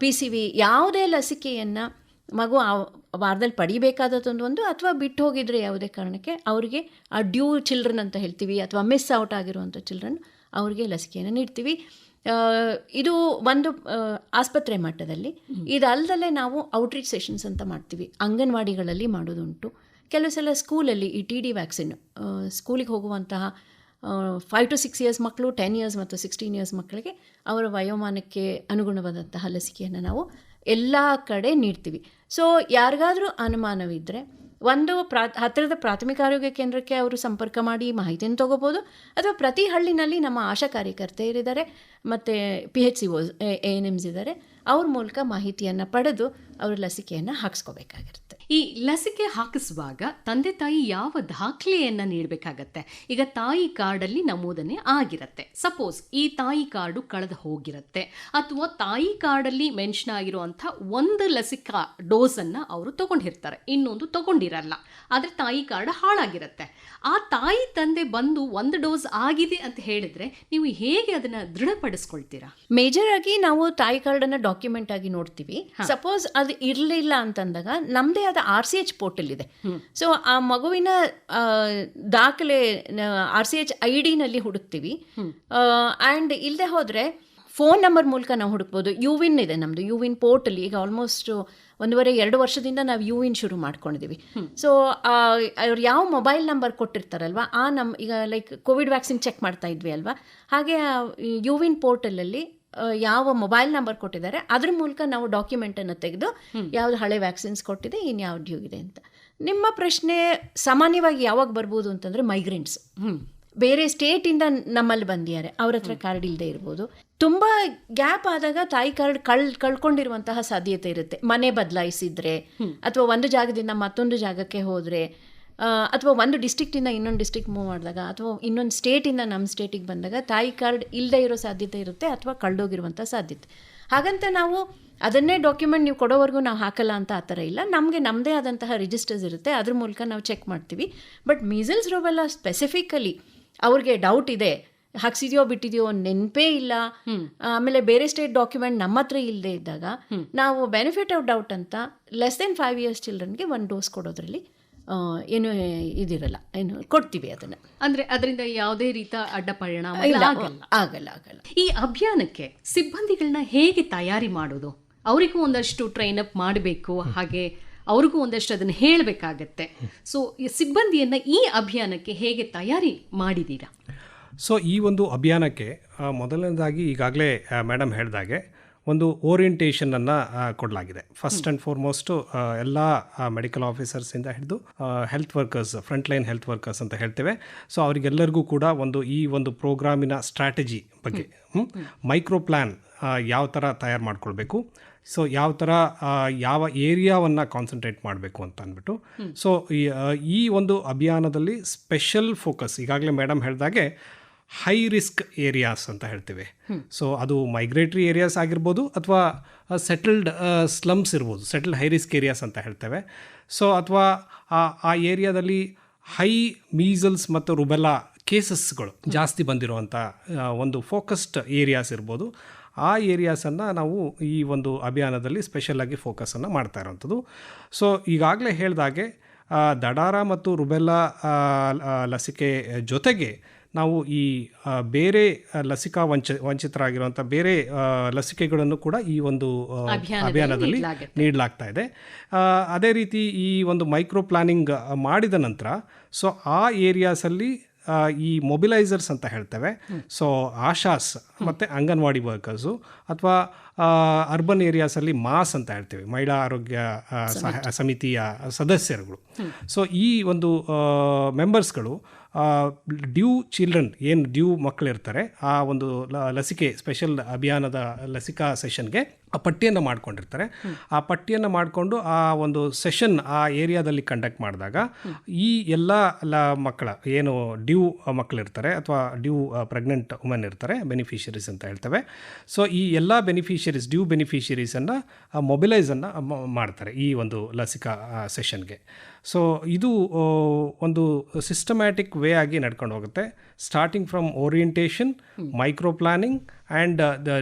P C V ಯಾವುದೇ ಲಸಿಕೆಯನ್ನು ಮಗು ಆ ವಾರದಲ್ಲಿ ಪಡಿಬೇಕಾದದ್ದೊಂದು ಒಂದು ಅಥವಾ ಬಿಟ್ಟು ಹೋಗಿದ್ರೆ ಯಾವುದೇ ಕಾರಣಕ್ಕೆ ಅವರಿಗೆ ಆ ಡ್ಯೂ ಚಿಲ್ಡ್ರನ್ ಅಂತ ಹೇಳ್ತೀವಿ ಅಥವಾ ಮಿಸ್ ಔಟ್ ಆಗಿರುವಂಥ ಚಿಲ್ಡ್ರನ್ ಅವರಿಗೆ ಲಸಿಕೆಯನ್ನು ನೀಡ್ತೀವಿ. ಇದು ಒಂದು ಆಸ್ಪತ್ರೆ ಮಟ್ಟದಲ್ಲಿ. ಇದಲ್ಲದಲ್ಲೇ ನಾವು ಔಟ್ರೀಚ್ ಸೆಷನ್ಸ್ ಅಂತ ಮಾಡ್ತೀವಿ. ಅಂಗನವಾಡಿಗಳಲ್ಲಿ ಮಾಡೋದುಂಟು. ಕೆಲವು ಸಲ ಸ್ಕೂಲಲ್ಲಿ ಈ ಟಿ ಡಿ ವ್ಯಾಕ್ಸಿನ್ ಸ್ಕೂಲಿಗೆ ಹೋಗುವಂತಹ ಫೈವ್ ಟು ಸಿಕ್ಸ್ ಇಯರ್ಸ್ ಮಕ್ಕಳು ಟೆನ್ ಇಯರ್ಸ್ ಮತ್ತು ಸಿಕ್ಸ್ಟೀನ್ ಇಯರ್ಸ್ ಮಕ್ಕಳಿಗೆ ಅವರ ವಯೋಮಾನಕ್ಕೆ ಅನುಗುಣವಾದಂತಹ ಲಸಿಕೆಯನ್ನು ನಾವು ಎಲ್ಲ ಕಡೆ ನೀಡ್ತೀವಿ. ಸೊ ಯಾರಿಗಾದರೂ ಅನುಮಾನವಿದ್ದರೆ ಒಂದು ಪ್ರಾ, ಹತ್ತಿರದ ಪ್ರಾಥಮಿಕ ಆರೋಗ್ಯ ಕೇಂದ್ರಕ್ಕೆ ಅವರು ಸಂಪರ್ಕ ಮಾಡಿ ಮಾಹಿತಿಯನ್ನು ತೊಗೋಬೋದು. ಅಥವಾ ಪ್ರತಿ ಹಳ್ಳಿನಲ್ಲಿ ನಮ್ಮ ಆಶಾ ಕಾರ್ಯಕರ್ತೆಯರಿದ್ದಾರೆ ಮತ್ತು P H C Os A N Ms ಇದ್ದಾರೆ. ಅವ್ರ ಮೂಲಕ ಮಾಹಿತಿಯನ್ನು ಪಡೆದು ಅವರು ಲಸಿಕೆಯನ್ನು ಹಾಕ್ಸ್ಕೋಬೇಕಾಗಿರುತ್ತೆ. ಈ ಲಸಿಕೆ ಹಾಕಿಸುವಾಗ ತಂದೆ ತಾಯಿ ಯಾವ ದಾಖಲೆಯನ್ನು ನೀಡಬೇಕಾಗತ್ತೆ? ಈಗ ತಾಯಿ ಕಾರ್ಡಲ್ಲಿ ನಮೂದನೆ ಆಗಿರತ್ತೆ. ಸಪೋಸ್ ಈ ತಾಯಿ ಕಾರ್ಡು ಕಳೆದು ಹೋಗಿರತ್ತೆ. ಅಥವಾ ತಾಯಿ ಕಾರ್ಡಲ್ಲಿ ಮೆನ್ಷನ್ ಆಗಿರುವಂಥ ಒಂದು ಲಸಿಕಾ ಡೋಸ್ ಅನ್ನ ಅವರು ತಗೊಂಡಿರ್ತಾರೆ. ಇನ್ನೊಂದು ತಗೊಂಡಿರಲ್ಲ. ಆದ್ರೆ ತಾಯಿ ಕಾರ್ಡ್ ಹಾಳಾಗಿರತ್ತೆ. ಆ ತಾಯಿ ತಂದೆ ಬಂದು ಒಂದು ಡೋಸ್ ಆಗಿದೆ ಅಂತ ಹೇಳಿದ್ರೆ ನೀವು ಹೇಗೆ ಅದನ್ನ ದೃಢಪಡಿಸ್ಕೊಳ್ತೀರಾ? ಮೇಜರ್ ಆಗಿ ನಾವು ತಾಯಿ ಕಾರ್ಡನ್ನು ಡಾಕ್ಯುಮೆಂಟ್ ಆಗಿ ನೋಡ್ತೀವಿ. ಸಪೋಸ್ ಅದು ಇರಲಿಲ್ಲ ಅಂತಂದಾಗ ನಮ್ಮದೇ ಆದ ಆರ್ ಸಿ ಎಚ್ ಪೋರ್ಟಲ್ ಇದೆ ಸೊ ಆ ಮಗುವಿನ ದಾಖಲೆ ಆರ್ ಸಿ ಎಚ್ ಐ ಡಿನಲ್ಲಿ ಹುಡುಕ್ತೀವಿ. ಅಂಡ್ ಇಲ್ಲದೆ ಹೋದ್ರೆ ಫೋನ್ ನಂಬರ್ ಮೂಲಕ ನಾವು ಹುಡುಕ್ಬೋದು. ಯುವಿನ್ ಇದೆ ನಮ್ಮದು ಯುವಿನ್ ಪೋರ್ಟಲ್ ಈಗ ಆಲ್ಮೋಸ್ಟ್ ಒಂದೂವರೆ ಎರಡು ವರ್ಷದಿಂದ ನಾವು ಯುವಿನ್ ಶುರು ಮಾಡ್ಕೊಂಡಿದ್ದೀವಿ. ಸೊ ಅವ್ರು ಯಾವ ಮೊಬೈಲ್ ನಂಬರ್ ಕೊಟ್ಟಿರ್ತಾರಲ್ವ ಆ ನಮ್ ಈಗ ಲೈಕ್ ಕೋವಿಡ್ ವ್ಯಾಕ್ಸಿನ್ ಚೆಕ್ ಮಾಡ್ತಾ ಇದ್ವಿ ಅಲ್ವಾ ಹಾಗೆ ಯುವಿನ್ ಪೋರ್ಟಲಲ್ಲಿ ಯಾವ ಮೊಬೈಲ್ ನಂಬರ್ ಕೊಟ್ಟಿದ್ದಾರೆ ಅದ್ರ ಮೂಲಕ ನಾವು ಡಾಕ್ಯುಮೆಂಟ್ ಅನ್ನು ತೆಗೆದು ಯಾವ್ದು ಹಳೆ ವ್ಯಾಕ್ಸಿನ್ಸ್ ಕೊಟ್ಟಿದೆ ಇನ್ನು ಯಾವ್ದು ಡ್ಯೂ ಇದೆ ಅಂತ. ನಿಮ್ಮ ಪ್ರಶ್ನೆ ಸಾಮಾನ್ಯವಾಗಿ ಯಾವಾಗ ಬರ್ಬೋದು ಅಂತಂದ್ರೆ ಮೈಗ್ರೆಂಟ್ಸ್ ಬೇರೆ ಸ್ಟೇಟಿಂದ ನಮ್ಮಲ್ಲಿ ಬಂದಿದ್ದಾರೆ ಅವ್ರ ಹತ್ರ ಕಾರ್ಡ್ ಇಲ್ಲದೆ ಇರ್ಬೋದು. ತುಂಬಾ ಗ್ಯಾಪ್ ಆದಾಗ ತಾಯಿ ಕಾರ್ಡ್ ಕಳ್ ಕಳ್ಕೊಂಡಿರುವಂತಹ ಸಾಧ್ಯತೆ ಇರುತ್ತೆ. ಮನೆ ಬದಲಾಯಿಸಿದ್ರೆ ಅಥವಾ ಒಂದು ಜಾಗದಿಂದ ಮತ್ತೊಂದು ಜಾಗಕ್ಕೆ ಹೋದರೆ ಅಥವಾ ಒಂದು ಡಿಸ್ಟಿಕ್ಟಿಂದ ಇನ್ನೊಂದು ಡಿಸ್ಟ್ರಿಕ್ಟ್ ಮೂವ್ ಮಾಡಿದಾಗ ಅಥವಾ ಇನ್ನೊಂದು ಸ್ಟೇಟಿಂದ ನಮ್ಮ ಸ್ಟೇಟಿಗೆ ಬಂದಾಗ ತಾಯಿ ಕಾರ್ಡ್ ಇಲ್ಲದೆ ಇರೋ ಸಾಧ್ಯತೆ ಇರುತ್ತೆ ಅಥವಾ ಕಳ್ದೋಗಿರುವಂಥ ಸಾಧ್ಯತೆ. ಹಾಗಂತ ನಾವು ಅದನ್ನೇ ಡಾಕ್ಯುಮೆಂಟ್ ನೀವು ಕೊಡೋವರೆಗೂ ನಾವು ಹಾಕಲ್ಲ ಅಂತ ಆ ಥರ ಇಲ್ಲ. ನಮಗೆ ನಮ್ಮದೇ ಆದಂತಹ ರಿಜಿಸ್ಟರ್ಸ್ ಇರುತ್ತೆ. ಅದ್ರ ಮೂಲಕ ನಾವು ಚೆಕ್ ಮಾಡ್ತೀವಿ. ಬಟ್ ಮೀಸಲ್ಸ್ ರೋಬೆಲ್ಲ ಸ್ಪೆಸಿಫಿಕಲಿ ಅವ್ರಿಗೆ ಡೌಟ್ ಇದೆ. ಹಾಕ್ಸಿದ್ಯೋ ಬಿಟ್ಟಿದ್ಯೋ ನೆನಪೇ ಇಲ್ಲ. ಆಮೇಲೆ ಬೇರೆ ಸ್ಟೇಟ್ ಡಾಕ್ಯುಮೆಂಟ್ ನಮ್ಮ ಹತ್ರ ಇಲ್ಲದೆ ಇದ್ದಾಗ ನಾವು ಬೆನಿಫಿಟ್ ಆಫ್ ಡೌಟ್ ಅಂತ ಲೆಸ್ ದೆನ್ ಫೈವ್ ಇಯರ್ಸ್ ಚಿಲ್ಡ್ರನ್ಗೆ ಒಂದು ಡೋಸ್ ಕೊಡೋದ್ರಲ್ಲಿ ಏನು ಇದಿರಲ್ಲ ಏನು ಕೊಡ್ತೀವಿ ಅದನ್ನು. ಅಂದ್ರೆ ಅದರಿಂದ ಯಾವುದೇ ರೀತಿಯ ಅಡ್ಡ ಪರಿಣಾಮ ಇಲ್ಲ ಆಗಲ್ಲ. ಆಗಲ್ಲ ಆಗಲ್ಲ. ಈ ಅಭಿಯಾನಕ್ಕೆ ಸಿಬ್ಬಂದಿಗಳನ್ನ ಹೇಗೆ ತಯಾರಿ ಮಾಡೋದು? ಅವರಿಗೂ ಒಂದಷ್ಟು ಟ್ರೈನ್ ಅಪ್ ಮಾಡಬೇಕು ಹಾಗೆ ಅವ್ರಿಗೂ ಒಂದಷ್ಟು ಅದನ್ನು ಹೇಳಬೇಕಾಗತ್ತೆ. ಸೊ ಈ ಸಿಬ್ಬಂದಿಯನ್ನ ಈ ಅಭಿಯಾನಕ್ಕೆ ಹೇಗೆ ತಯಾರಿ ಮಾಡಿದ್ದೀರಾ ಸೊ ಈ ಒಂದು ಅಭಿಯಾನಕ್ಕೆ ಮೊದಲನೇದಾಗಿ ಈಗಾಗಲೇ ಮೇಡಮ್ ಹೇಳಿದಾಗೆ ಒಂದು ಓರಿಯೆಂಟೇಷನನ್ನು ಕೊಡಲಾಗಿದೆ. ಫಸ್ಟ್ ಆ್ಯಂಡ್ ಫಾರ್ಮೋಸ್ಟು ಎಲ್ಲ ಮೆಡಿಕಲ್ ಆಫೀಸರ್ಸಿಂದ ಹಿಡಿದು health workers front line health workers ಅಂತ ಹೇಳ್ತೇವೆ. ಸೊ ಅವರಿಗೆಲ್ಲರಿಗೂ ಕೂಡ ಒಂದು ಈ ಒಂದು ಪ್ರೋಗ್ರಾಮಿನ ಸ್ಟ್ರಾಟಜಿ ಬಗ್ಗೆ ಮೈಕ್ರೋ ಪ್ಲ್ಯಾನ್ ಯಾವ ಥರ ತಯಾರು ಮಾಡ್ಕೊಳ್ಬೇಕು. ಸೊ ಯಾವ ಥರ ಯಾವ ಏರಿಯಾವನ್ನು ಕಾನ್ಸಂಟ್ರೇಟ್ ಮಾಡಬೇಕು ಅಂತ ಅಂದ್ಬಿಟ್ಟು. ಸೊ ಈ ಈ ಒಂದು ಅಭಿಯಾನದಲ್ಲಿ ಸ್ಪೆಷಲ್ ಫೋಕಸ್ ಈಗಾಗಲೇ ಮೇಡಮ್ ಹೇಳಿದಾಗೆ ಹೈ ರಿಸ್ಕ್ ಏರಿಯಾಸ್ ಅಂತ ಹೇಳ್ತೀವಿ. ಸೊ ಅದು ಮೈಗ್ರೇಟರಿ ಏರಿಯಾಸ್ ಆಗಿರ್ಬೋದು ಅಥವಾ ಸೆಟಲ್ಡ್ ಸ್ಲಮ್ಸ್ ಇರ್ಬೋದು. ಸೆಟಲ್ಡ್ ಹೈ ರಿಸ್ಕ್ ಏರಿಯಾಸ್ ಅಂತ ಹೇಳ್ತೇವೆ. ಸೊ ಅಥವಾ ಆ- ಏರಿಯಾದಲ್ಲಿ ಹೈ ಮೀಸಲ್ಸ್ ಮತ್ತು ರುಬೆಲಾ ಕೇಸಸ್ಗಳು ಜಾಸ್ತಿ ಬಂದಿರುವಂಥ ಒಂದು ಫೋಕಸ್ಡ್ ಏರಿಯಾಸ್ ಇರ್ಬೋದು. ಆ ಏರಿಯಾಸನ್ನು ನಾವು ಈ ಒಂದು ಅಭಿಯಾನದಲ್ಲಿ ಸ್ಪೆಷಲಾಗಿ ಫೋಕಸನ್ನು ಮಾಡ್ತಾ ಇರೋವಂಥದ್ದು. ಸೊ ಈಗಾಗಲೇ ಹೇಳಿದಾಗೆ ದಡಾರ ಮತ್ತು ರುಬೆಲ್ಲಾ ಲಸಿಕೆ ಜೊತೆಗೆ ನಾವು ಈ ಬೇರೆ ಲಸಿಕಾ ವಂಚ ವಂಚಿತರಾಗಿರುವಂಥ ಬೇರೆ ಲಸಿಕೆಗಳನ್ನು ಕೂಡ ಈ ಒಂದು ಅಭಿಯಾನದಲ್ಲಿ. ನೀಡಲಾಗ್ತಾ ಇದೆ. ಅದೇ ರೀತಿ ಈ ಒಂದು ಮೈಕ್ರೋ ಪ್ಲಾನಿಂಗ್ ಮಾಡಿದ ನಂತರ ಸೊ ಆ ಏರಿಯಾಸಲ್ಲಿ ಈ ಮೊಬಿಲೈಸರ್ಸ್ ಅಂತ ಹೇಳ್ತೇವೆ. ಸೊ ಆಶಾಸ್ ಮತ್ತು ಅಂಗನವಾಡಿ ವರ್ಕರ್ಸು ಅಥವಾ ಅರ್ಬನ್ ಏರಿಯಾಸಲ್ಲಿ ಮಾಸ್ ಅಂತ ಹೇಳ್ತೇವೆ. ಮಹಿಳಾ ಆರೋಗ್ಯ ಸಮಿತಿಯ ಸದಸ್ಯರುಗಳು. ಸೊ ಈ ಒಂದು ಮೆಂಬರ್ಸ್ಗಳು ಡ್ಯೂ ಚಿಲ್ಡ್ರನ್ ಏನು ಡ್ಯೂ ಮಕ್ಕಳಿರ್ತಾರೆ ಆ ಒಂದು ಲಸಿಕೆ ಸ್ಪೆಷಲ್ ಅಭಿಯಾನದ ಲಸಿಕಾ ಸೆಷನ್ಗೆ ಆ ಪಟ್ಟಿಯನ್ನು ಮಾಡ್ಕೊಂಡಿರ್ತಾರೆ. ಆ ಪಟ್ಟಿಯನ್ನು ಮಾಡಿಕೊಂಡು ಆ ಒಂದು ಸೆಷನ್ ಆ ಏರಿಯಾದಲ್ಲಿ ಕಂಡಕ್ಟ್ ಮಾಡಿದಾಗ ಈ ಎಲ್ಲ ಮಕ್ಕಳ ಏನು ಡ್ಯೂ ಮಕ್ಕಳಿರ್ತಾರೆ ಅಥವಾ ಡ್ಯೂ ಪ್ರೆಗ್ನೆಂಟ್ ವುಮೆನ್ ಇರ್ತಾರೆ ಬೆನಿಫಿಷರೀಸ್ ಅಂತ ಹೇಳ್ತವೆ. ಸೊ ಈ ಎಲ್ಲ ಬೆನಿಫಿಷರೀಸ್ ಡ್ಯೂ ಬೆನಿಫಿಷರೀಸನ್ನು ಮೊಬಿಲೈಸನ್ನು ಮಾಡ್ತಾರೆ ಈ ಒಂದು ಲಸಿಕಾ ಸೆಷನ್ಗೆ ಸೊ ಇದು ಒಂದು ಸಿಸ್ಟಮ್ಯಾಟಿಕ್ ವೇ ಆಗಿ ನಡ್ಕೊಂಡು ಹೋಗುತ್ತೆ. Starting from orientation micro planning and the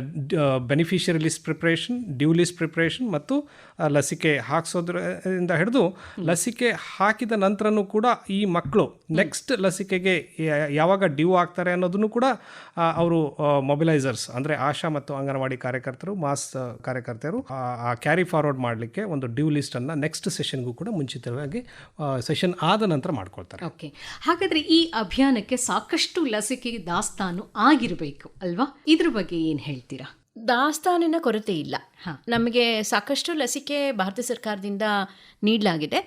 beneficiary list preparation due list preparation ಮತ್ತು ಆ, ಲಸಿಕೆ ಹಾಕ್ಸೋದ್ರಿಂದ ಹಿಡಿದು ಲಸಿಕೆ ಹಾಕಿದ ನಂತರನೂ ಕೂಡ ಈ ಮಕ್ಕಳು ನೆಕ್ಸ್ಟ್ ಲಸಿಕೆಗೆ ಯಾವಾಗ ಡ್ಯೂ ಆಗ್ತಾರೆ ಅನ್ನೋದನ್ನು ಕೂಡ ಅವರು ಮೊಬಿಲೈಸರ್ಸ್ ಅಂದರೆ ಆಶಾ ಮತ್ತು ಅಂಗನವಾಡಿ ಕಾರ್ಯಕರ್ತರು ಮಾಸ್ ಕಾರ್ಯಕರ್ತರು ಕ್ಯಾರಿ ಫಾರ್ವರ್ಡ್ ಮಾಡಲಿಕ್ಕೆ ಒಂದು ಡ್ಯೂ ಲಿಸ್ಟನ್ನು ನೆಕ್ಸ್ಟ್ ಸೆಷನ್ಗೂ ಕೂಡ ಮುಂಚಿತವಾಗಿ ಸೆಷನ್ ಆದ ನಂತರ ಮಾಡ್ಕೊಳ್ತಾರೆ. ಓಕೆ ಹಾಗಾದರೆ ಈ ಅಭಿಯಾನಕ್ಕೆ ಸಾಕಷ್ಟು ಲಸಿಕೆ ದಾಸ್ತಾನು ಆಗಿರಬೇಕು ಅಲ್ವಾ? ಇದ್ರ ಬಗ್ಗೆ ಏನು ಹೇಳ್ತೀರಾ ದಾಸ್ತಾನಿನ ಕೊರತೆ ಇಲ್ಲ. ನಮಗೆ ಸಾಕಷ್ಟು ಲಸಿಕೆ ಭಾರತ ಸರ್ಕಾರದಿಂದ ನೀಡಲಾಗಿದೆ.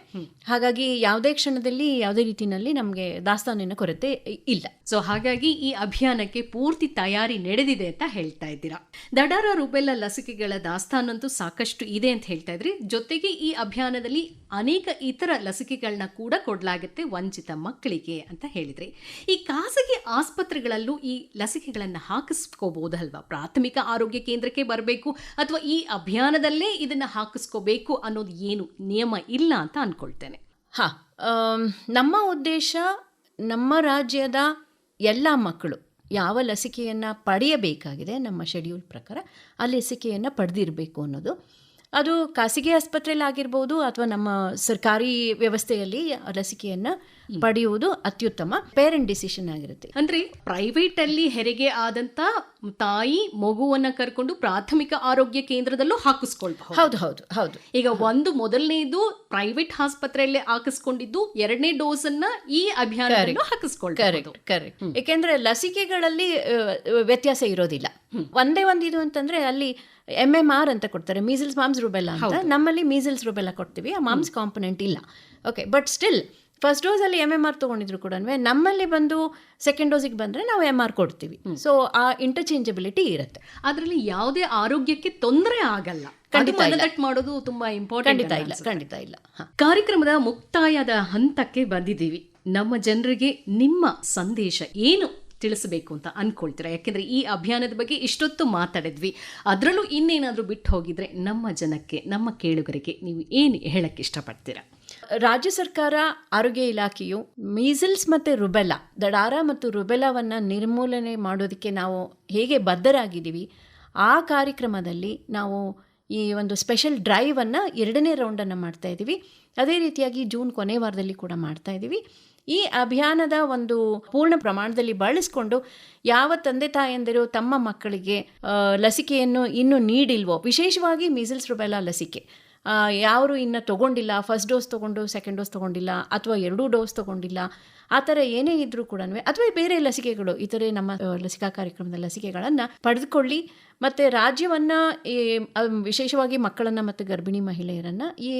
ಹಾಗಾಗಿ ಯಾವುದೇ ಕ್ಷಣದಲ್ಲಿ ಯಾವುದೇ ರೀತಿಯಲ್ಲಿ ನಮಗೆ ದಾಸ್ತಾನಿನ ಕೊರತೆ ಇಲ್ಲ. ಸೊ ಹಾಗಾಗಿ ಈ ಅಭಿಯಾನಕ್ಕೆ ಪೂರ್ತಿ ತಯಾರಿ ನಡೆದಿದೆ ಅಂತ ಹೇಳ್ತಾ ಇದ್ದೀರಾ. ದಡಾರ ರುಬೆಲ್ಲ ಲಸಿಕೆಗಳ ದಾಸ್ತಾನಂತೂ ಸಾಕಷ್ಟು ಇದೆ ಅಂತ ಹೇಳ್ತಾ ಇದ್ರಿ. ಜೊತೆಗೆ ಈ ಅಭಿಯಾನದಲ್ಲಿ ಅನೇಕ ಇತರ ಲಸಿಕೆಗಳನ್ನ ಕೂಡ ಕೊಡಲಾಗುತ್ತೆ ವಂಚಿತ ಮಕ್ಕಳಿಗೆ ಅಂತ ಹೇಳಿದ್ರಿ. ಈ ಖಾಸಗಿ ಆಸ್ಪತ್ರೆಗಳಲ್ಲೂ ಈ ಲಸಿಕೆಗಳನ್ನು ಹಾಕಿಸ್ಕೋಬಹುದಲ್ವಾ? ಪ್ರಾಥಮಿಕ ಆರೋಗ್ಯ ಕೇಂದ್ರಕ್ಕೆ ಬರಬೇಕು ಅಥವಾ ಈ ಅಭಿಯಾನದಲ್ಲೇ ಇದನ್ನ ಹಾಕಿಸ್ಕೋಬೇಕು ಅನ್ನೋದು ಏನು ನಿಯಮ ಇಲ್ಲ ಅಂತ ಅನ್ಕೊಳ್ತೇನೆ. ಹ ನಮ್ಮ ಉದ್ದೇಶ ನಮ್ಮ ರಾಜ್ಯದ ಎಲ್ಲ ಮಕ್ಕಳು ಯಾವ ಲಸಿಕೆಯನ್ನು ಪಡೆಯಬೇಕಾಗಿದೆ ನಮ್ಮ ಶೆಡ್ಯೂಲ್ ಪ್ರಕಾರ ಆ ಲಸಿಕೆಯನ್ನು ಪಡೆದಿರಬೇಕು ಅನ್ನೋದು. ಅದು ಖಾಸಗಿ ಆಸ್ಪತ್ರೆಯಲ್ಲಿ ಆಗಿರ್ಬೋದು ಅಥವಾ ನಮ್ಮ ಸರ್ಕಾರಿ ವ್ಯವಸ್ಥೆಯಲ್ಲಿ ಲಸಿಕೆಯನ್ನು ಪಡೆಯುವುದು ಅತ್ಯುತ್ತಮ. ಪೇರೆಂಟ್ ಡಿಸಿಷನ್ ಆಗಿರುತ್ತೆ. ಅಂದ್ರೆ ಪ್ರೈವೇಟ್ ಅಲ್ಲಿ ಹೆರಿಗೆ ಆದಂತ ತಾಯಿ ಮಗುವನ್ನ ಕರ್ಕೊಂಡು ಪ್ರಾಥಮಿಕ ಆರೋಗ್ಯ ಕೇಂದ್ರದಲ್ಲೂ ಹಾಕಿಸ್ಕೊಳ್ಬಹುದು. ಹೌದು ಹೌದು ಹೌದು. ಈಗ ಒಂದು ಮೊದಲನೇದು ಪ್ರೈವೇಟ್ ಆಸ್ಪತ್ರೆಯಲ್ಲೇ ಹಾಕಿಸ್ಕೊಂಡಿದ್ದು ಎರಡನೇ ಡೋಸ್ ಅನ್ನ ಈ ಅಭಿಯಾನ ಹಾಕಿಸ್ಕೊಳ್ಬಹುದು. ಕರೆಕ್ಟ್ ಏಕೆಂದ್ರೆ ಲಸಿಕೆಗಳಲ್ಲಿ ವ್ಯತ್ಯಾಸ ಇರೋದಿಲ್ಲ. ಒಂದೇ ಒಂದು ಇದು ಅಂತಂದ್ರೆ ಅಲ್ಲಿ ಎಂ ಎಂ ಆರ್ ಅಂತ ಕೊಡ್ತಾರೆ ಮೀಸಲ್ಸ್ ಮಾಮ್ಸ್ ರುಬೆಲ್ಲ ಅಂತ. ನಮ್ಮಲ್ಲಿ ಮೀಸಲ್ಸ್ ರುಬೆಲ್ಲ ಕೊಡ್ತೀವಿ ಆ ಮಾಮ್ಸ್ ಕಾಂಪೊನೆಂಟ್ ಇಲ್ಲ. ಓಕೆ ಬಟ್ ಸ್ಟಿಲ್ ಫಸ್ಟ್ ಡೋಸಲ್ಲಿ ಎಂ ಎಂ ಆರ್ ತೊಗೊಂಡಿದ್ರು ಕೂಡ ನಮ್ಮಲ್ಲಿ ಬಂದು ಸೆಕೆಂಡ್ ಡೋಸಿಗೆ ಬಂದರೆ ನಾವು ಎಂ ಆರ್ ಕೊಡ್ತೀವಿ. ಸೊ ಆ ಇಂಟರ್ಚೇಂಜಬಿಲಿಟಿ ಇರುತ್ತೆ. ಅದರಲ್ಲಿ ಯಾವುದೇ ಆರೋಗ್ಯಕ್ಕೆ ತೊಂದರೆ ಆಗಲ್ಲ. ಖಂಡಿತ. ಮಾಡೋದು ತುಂಬಾ ಇಂಪಾರ್ಟೆಂಟ್ ಖಂಡಿತ ಇಲ್ಲ ಖಂಡಿತ ಇಲ್ಲ. ಕಾರ್ಯಕ್ರಮದ ಮುಕ್ತಾಯದ ಹಂತಕ್ಕೆ ಬಂದಿದ್ದೀವಿ. ನಮ್ಮ ಜನರಿಗೆ ನಿಮ್ಮ ಸಂದೇಶ ಏನು ತಿಳಿಸಬೇಕು ಅಂತ ಅನ್ಕೊಳ್ತೀರಾ? ಯಾಕೆಂದ್ರೆ ಈ ಅಭಿಯಾನದ ಬಗ್ಗೆ ಇಷ್ಟೊತ್ತು ಮಾತಾಡಿದ್ವಿ. ಅದರಲ್ಲೂ ಇನ್ನೇನಾದರೂ ಬಿಟ್ಟು ಹೋಗಿದ್ರೆ ನಮ್ಮ ಜನಕ್ಕೆ ನಮ್ಮ ಕೇಳುಗರಿಗೆ ನೀವು ಏನು ಹೇಳಕ್ಕೆ ಇಷ್ಟಪಡ್ತೀರಾ? ರಾಜ್ಯ ಸರ್ಕಾರ, ಆರೋಗ್ಯ ಇಲಾಖೆಯು ಮೀಸಲ್ಸ್ ಮತ್ತು ರುಬೆಲಾ ದಡಾರ ಮತ್ತು ರುಬೆಲಾವನ್ನು ನಿರ್ಮೂಲನೆ ಮಾಡೋದಕ್ಕೆ ನಾವು ಹೇಗೆ ಬದ್ಧರಾಗಿದ್ದೀವಿ, ಆ ಕಾರ್ಯಕ್ರಮದಲ್ಲಿ ನಾವು ಈ ಒಂದು ಸ್ಪೆಷಲ್ ಡ್ರೈವನ್ನು ಎರಡನೇ ರೌಂಡನ್ನು ಮಾಡ್ತಾ ಇದ್ದೀವಿ. ಅದೇ ರೀತಿಯಾಗಿ ಜೂನ್ ಕೊನೆ ವಾರದಲ್ಲಿ ಕೂಡ ಮಾಡ್ತಾ ಇದ್ದೀವಿ. ಈ ಅಭಿಯಾನದ ಒಂದು ಪೂರ್ಣ ಪ್ರಮಾಣದಲ್ಲಿ ಬಳಸಿಕೊಂಡು ಯಾವ ತಂದೆ ತಾಯಂದಿರು ತಮ್ಮ ಮಕ್ಕಳಿಗೆ ಲಸಿಕೆಯನ್ನು ಇನ್ನೂ ನೀಡಿಲ್ವೋ, ವಿಶೇಷವಾಗಿ ಮೀಸಲ್ಸ್ ರುಬೆಲಾ ಲಸಿಕೆ ಯಾರು ಇನ್ನು ತೊಗೊಂಡಿಲ್ಲ ಫಸ್ಟ್ ಡೋಸ್ ತೊಗೊಂಡು ಸೆಕೆಂಡ್ ಡೋಸ್ ತೊಗೊಂಡಿಲ್ಲ ಅಥವಾ ಎರಡೂ ಡೋಸ್ ತೊಗೊಂಡಿಲ್ಲ ಆ ಥರ ಏನೇ ಇದ್ರೂ ಕೂಡ ಅಥವಾ ಬೇರೆ ಲಸಿಕೆಗಳು ಇತರೆ ನಮ್ಮ ಲಸಿಕಾ ಕಾರ್ಯಕ್ರಮದ ಲಸಿಕೆಗಳನ್ನು ಪಡೆದುಕೊಳ್ಳಿ. ಮತ್ತು ರಾಜ್ಯವನ್ನು ವಿಶೇಷವಾಗಿ ಮಕ್ಕಳನ್ನು ಮತ್ತು ಗರ್ಭಿಣಿ ಮಹಿಳೆಯರನ್ನು ಈ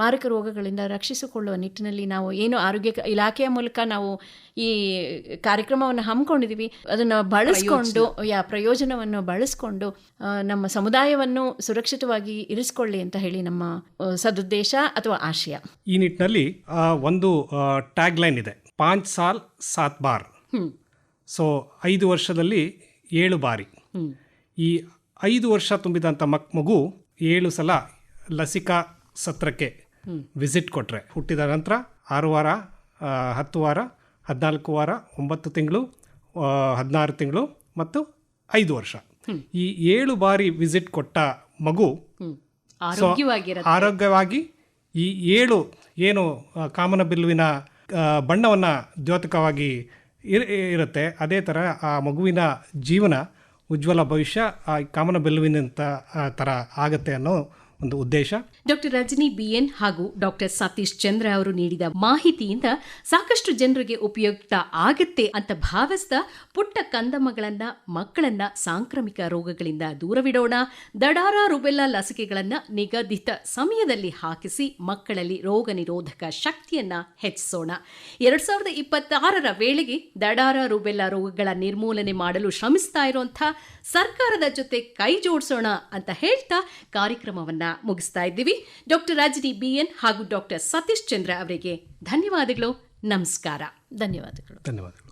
ಮಾರಕ ರೋಗಗಳಿಂದ ರಕ್ಷಿಸಿಕೊಳ್ಳುವ ನಿಟ್ಟಿನಲ್ಲಿ ನಾವು ಏನು ಆರೋಗ್ಯ ಇಲಾಖೆಯ ಮೂಲಕ ನಾವು ಈ ಕಾರ್ಯಕ್ರಮವನ್ನು ಹಮ್ಮಿಕೊಂಡಿದ್ದೀವಿ ಅದನ್ನು ಬಳಸ್ಕೊಂಡು ಯಾ ಪ್ರಯೋಜನವನ್ನು ಬಳಸ್ಕೊಂಡು ನಮ್ಮ ಸಮುದಾಯವನ್ನು ಸುರಕ್ಷಿತವಾಗಿ ಇರಿಸಿಕೊಳ್ಳಿ ಅಂತ ಹೇಳಿ ನಮ್ಮ ಸದುದ್ದೇಶ ಅಥವಾ ಆಶಯ. ಈ ನಿಟ್ಟಿನಲ್ಲಿ ಒಂದು ಟ್ಯಾಗ್ ಲೈನ್ ಇದೆ. ಪಾಂಚ್ ಸಾಲ್ ಸಾತ್ ಬಾರ್. ಸೊ ಐದು ವರ್ಷದಲ್ಲಿ ಏಳು ಬಾರಿ. ಈ ಐದು ವರ್ಷ ತುಂಬಿದಂಥ ಮಕ್ ಮಗು ಏಳು ಸಲ ಲಸಿಕಾ ಸತ್ರಕ್ಕೆ ವಿಸಿಟ್ ಕೊಟ್ಟರೆ ಹುಟ್ಟಿದ ನಂತರ ಆರು ವಾರ ಹತ್ತು ವಾರ ಹದಿನಾಲ್ಕು ವಾರ ಒಂಬತ್ತು ತಿಂಗಳು ಹದಿನಾರು ತಿಂಗಳು ಮತ್ತು ಐದು ವರ್ಷ. ಈ ಏಳು ಬಾರಿ ವಿಸಿಟ್ ಕೊಟ್ಟ ಮಗು ಆರೋಗ್ಯವಾಗಿ ಈ ಏಳು ಏನು ಕಾಮನಬಿಲ್ಲುವಿನ ಕಾಮನ ಬಿಲ್ಲುವಿನ ಬಣ್ಣವನ್ನು ದ್ಯೋತಕವಾಗಿ ಇರ್ ಇರುತ್ತೆ. ಅದೇ ಥರ ಆ ಮಗುವಿನ ಜೀವನ ಉಜ್ವಲ ಭವಿಷ್ಯ ಆ ಕಾಮನ ಬಿಲ್ಲುವಿನಂಥ ಆ, ಥರ ಆಗುತ್ತೆ ಅನ್ನೋ ಒಂದು ಉದ್ದೇಶ? ಡಾಕ್ಟರ್ ರಜನಿ ಬಿಎನ್ ಹಾಗೂ ಡಾಕ್ಟರ್ ಸತೀಶ್ ಚಂದ್ರ ಅವರು ನೀಡಿದ ಮಾಹಿತಿಯಿಂದ ಸಾಕಷ್ಟು ಜನರಿಗೆ ಉಪಯುಕ್ತ ಆಗತ್ತೆ ಅಂತ ಭಾವಿಸಿದ ಪುಟ್ಟ ಕಂದಮ್ಮಗಳನ್ನ, ಮಕ್ಕಳನ್ನ ಸಾಂಕ್ರಾಮಿಕ ರೋಗಗಳಿಂದ ದೂರವಿಡೋಣ, ದಡಾರ ರುಬೆಲ್ಲ ಲಸಿಕೆಗಳನ್ನ ನಿಗದಿತ ಸಮಯದಲ್ಲಿ ಹಾಕಿಸಿ ಮಕ್ಕಳಲ್ಲಿ ರೋಗ ನಿರೋಧಕ ಶಕ್ತಿಯನ್ನ ಹೆಚ್ಚಿಸೋಣ. ಎರಡ್ ಸಾವಿರದ ಇಪ್ಪತ್ತಾರರ ವೇಳೆಗೆ ದಡಾರ ರುಬೆಲ್ಲಾ ರೋಗಗಳ ನಿರ್ಮೂಲನೆ ಮಾಡಲು ಶ್ರಮಿಸ್ತಾ ಇರುವಂತಹ ಸರ್ಕಾರದ ಜೊತೆ ಕೈ ಜೋಡಿಸೋಣ ಅಂತ ಹೇಳ್ತಾ ಕಾರ್ಯಕ್ರಮವನ್ನ ಮುಗಿಸ್ತಾ ಇದ್ದೀವಿ. ಡಾಕ್ಟರ್ ರಾಜಿನಿ ಬಿ ಎನ್ ಹಾಗೂ ಡಾಕ್ಟರ್ ಸತೀಶ್ ಚಂದ್ರ ಅವರಿಗೆ ಧನ್ಯವಾದಗಳು. ನಮಸ್ಕಾರ. ಧನ್ಯವಾದಗಳು. ಧನ್ಯವಾದಗಳು.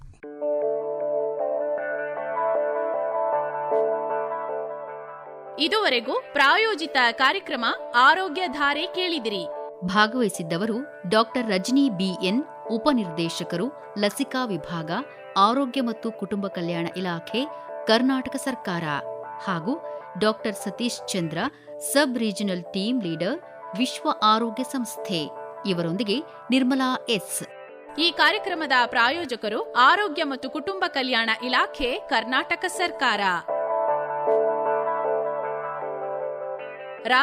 ಇದುವರೆಗೂ ಪ್ರಾಯೋಜಿತ ಕಾರ್ಯಕ್ರಮ ಆರೋಗ್ಯ ಧಾರೆ ಕೇಳಿದಿರಿ. ಭಾಗವಹಿಸಿದ್ದವರು ಡಾಕ್ಟರ್ ರಜನಿ ಬಿಎನ್ ಉಪನಿರ್ದೇಶಕರು ಲಸಿಕಾ ವಿಭಾಗ ಆರೋಗ್ಯ ಮತ್ತು ಕುಟುಂಬ ಕಲ್ಯಾಣ ಇಲಾಖೆ ಕರ್ನಾಟಕ ಸರ್ಕಾರ ಹಾಗೂ doctor Satish Chandra, sub regional team leader ವಿಶ್ವ ಆರೋಗ್ಯ ಸಂಸ್ಥೆ. ಇವರೊಂದಿಗೆ ನಿರ್ಮಲಾ ಎಸ್. ಈ ಕಾರ್ಯಕ್ರಮದ ಪ್ರಾಯೋಜಕರು ಆರೋಗ್ಯ ಮತ್ತು ಕುಟುಂಬ ಕಲ್ಯಾಣ ಇಲಾಖೆ, ಕರ್ನಾಟಕ ಸರ್ಕಾರ.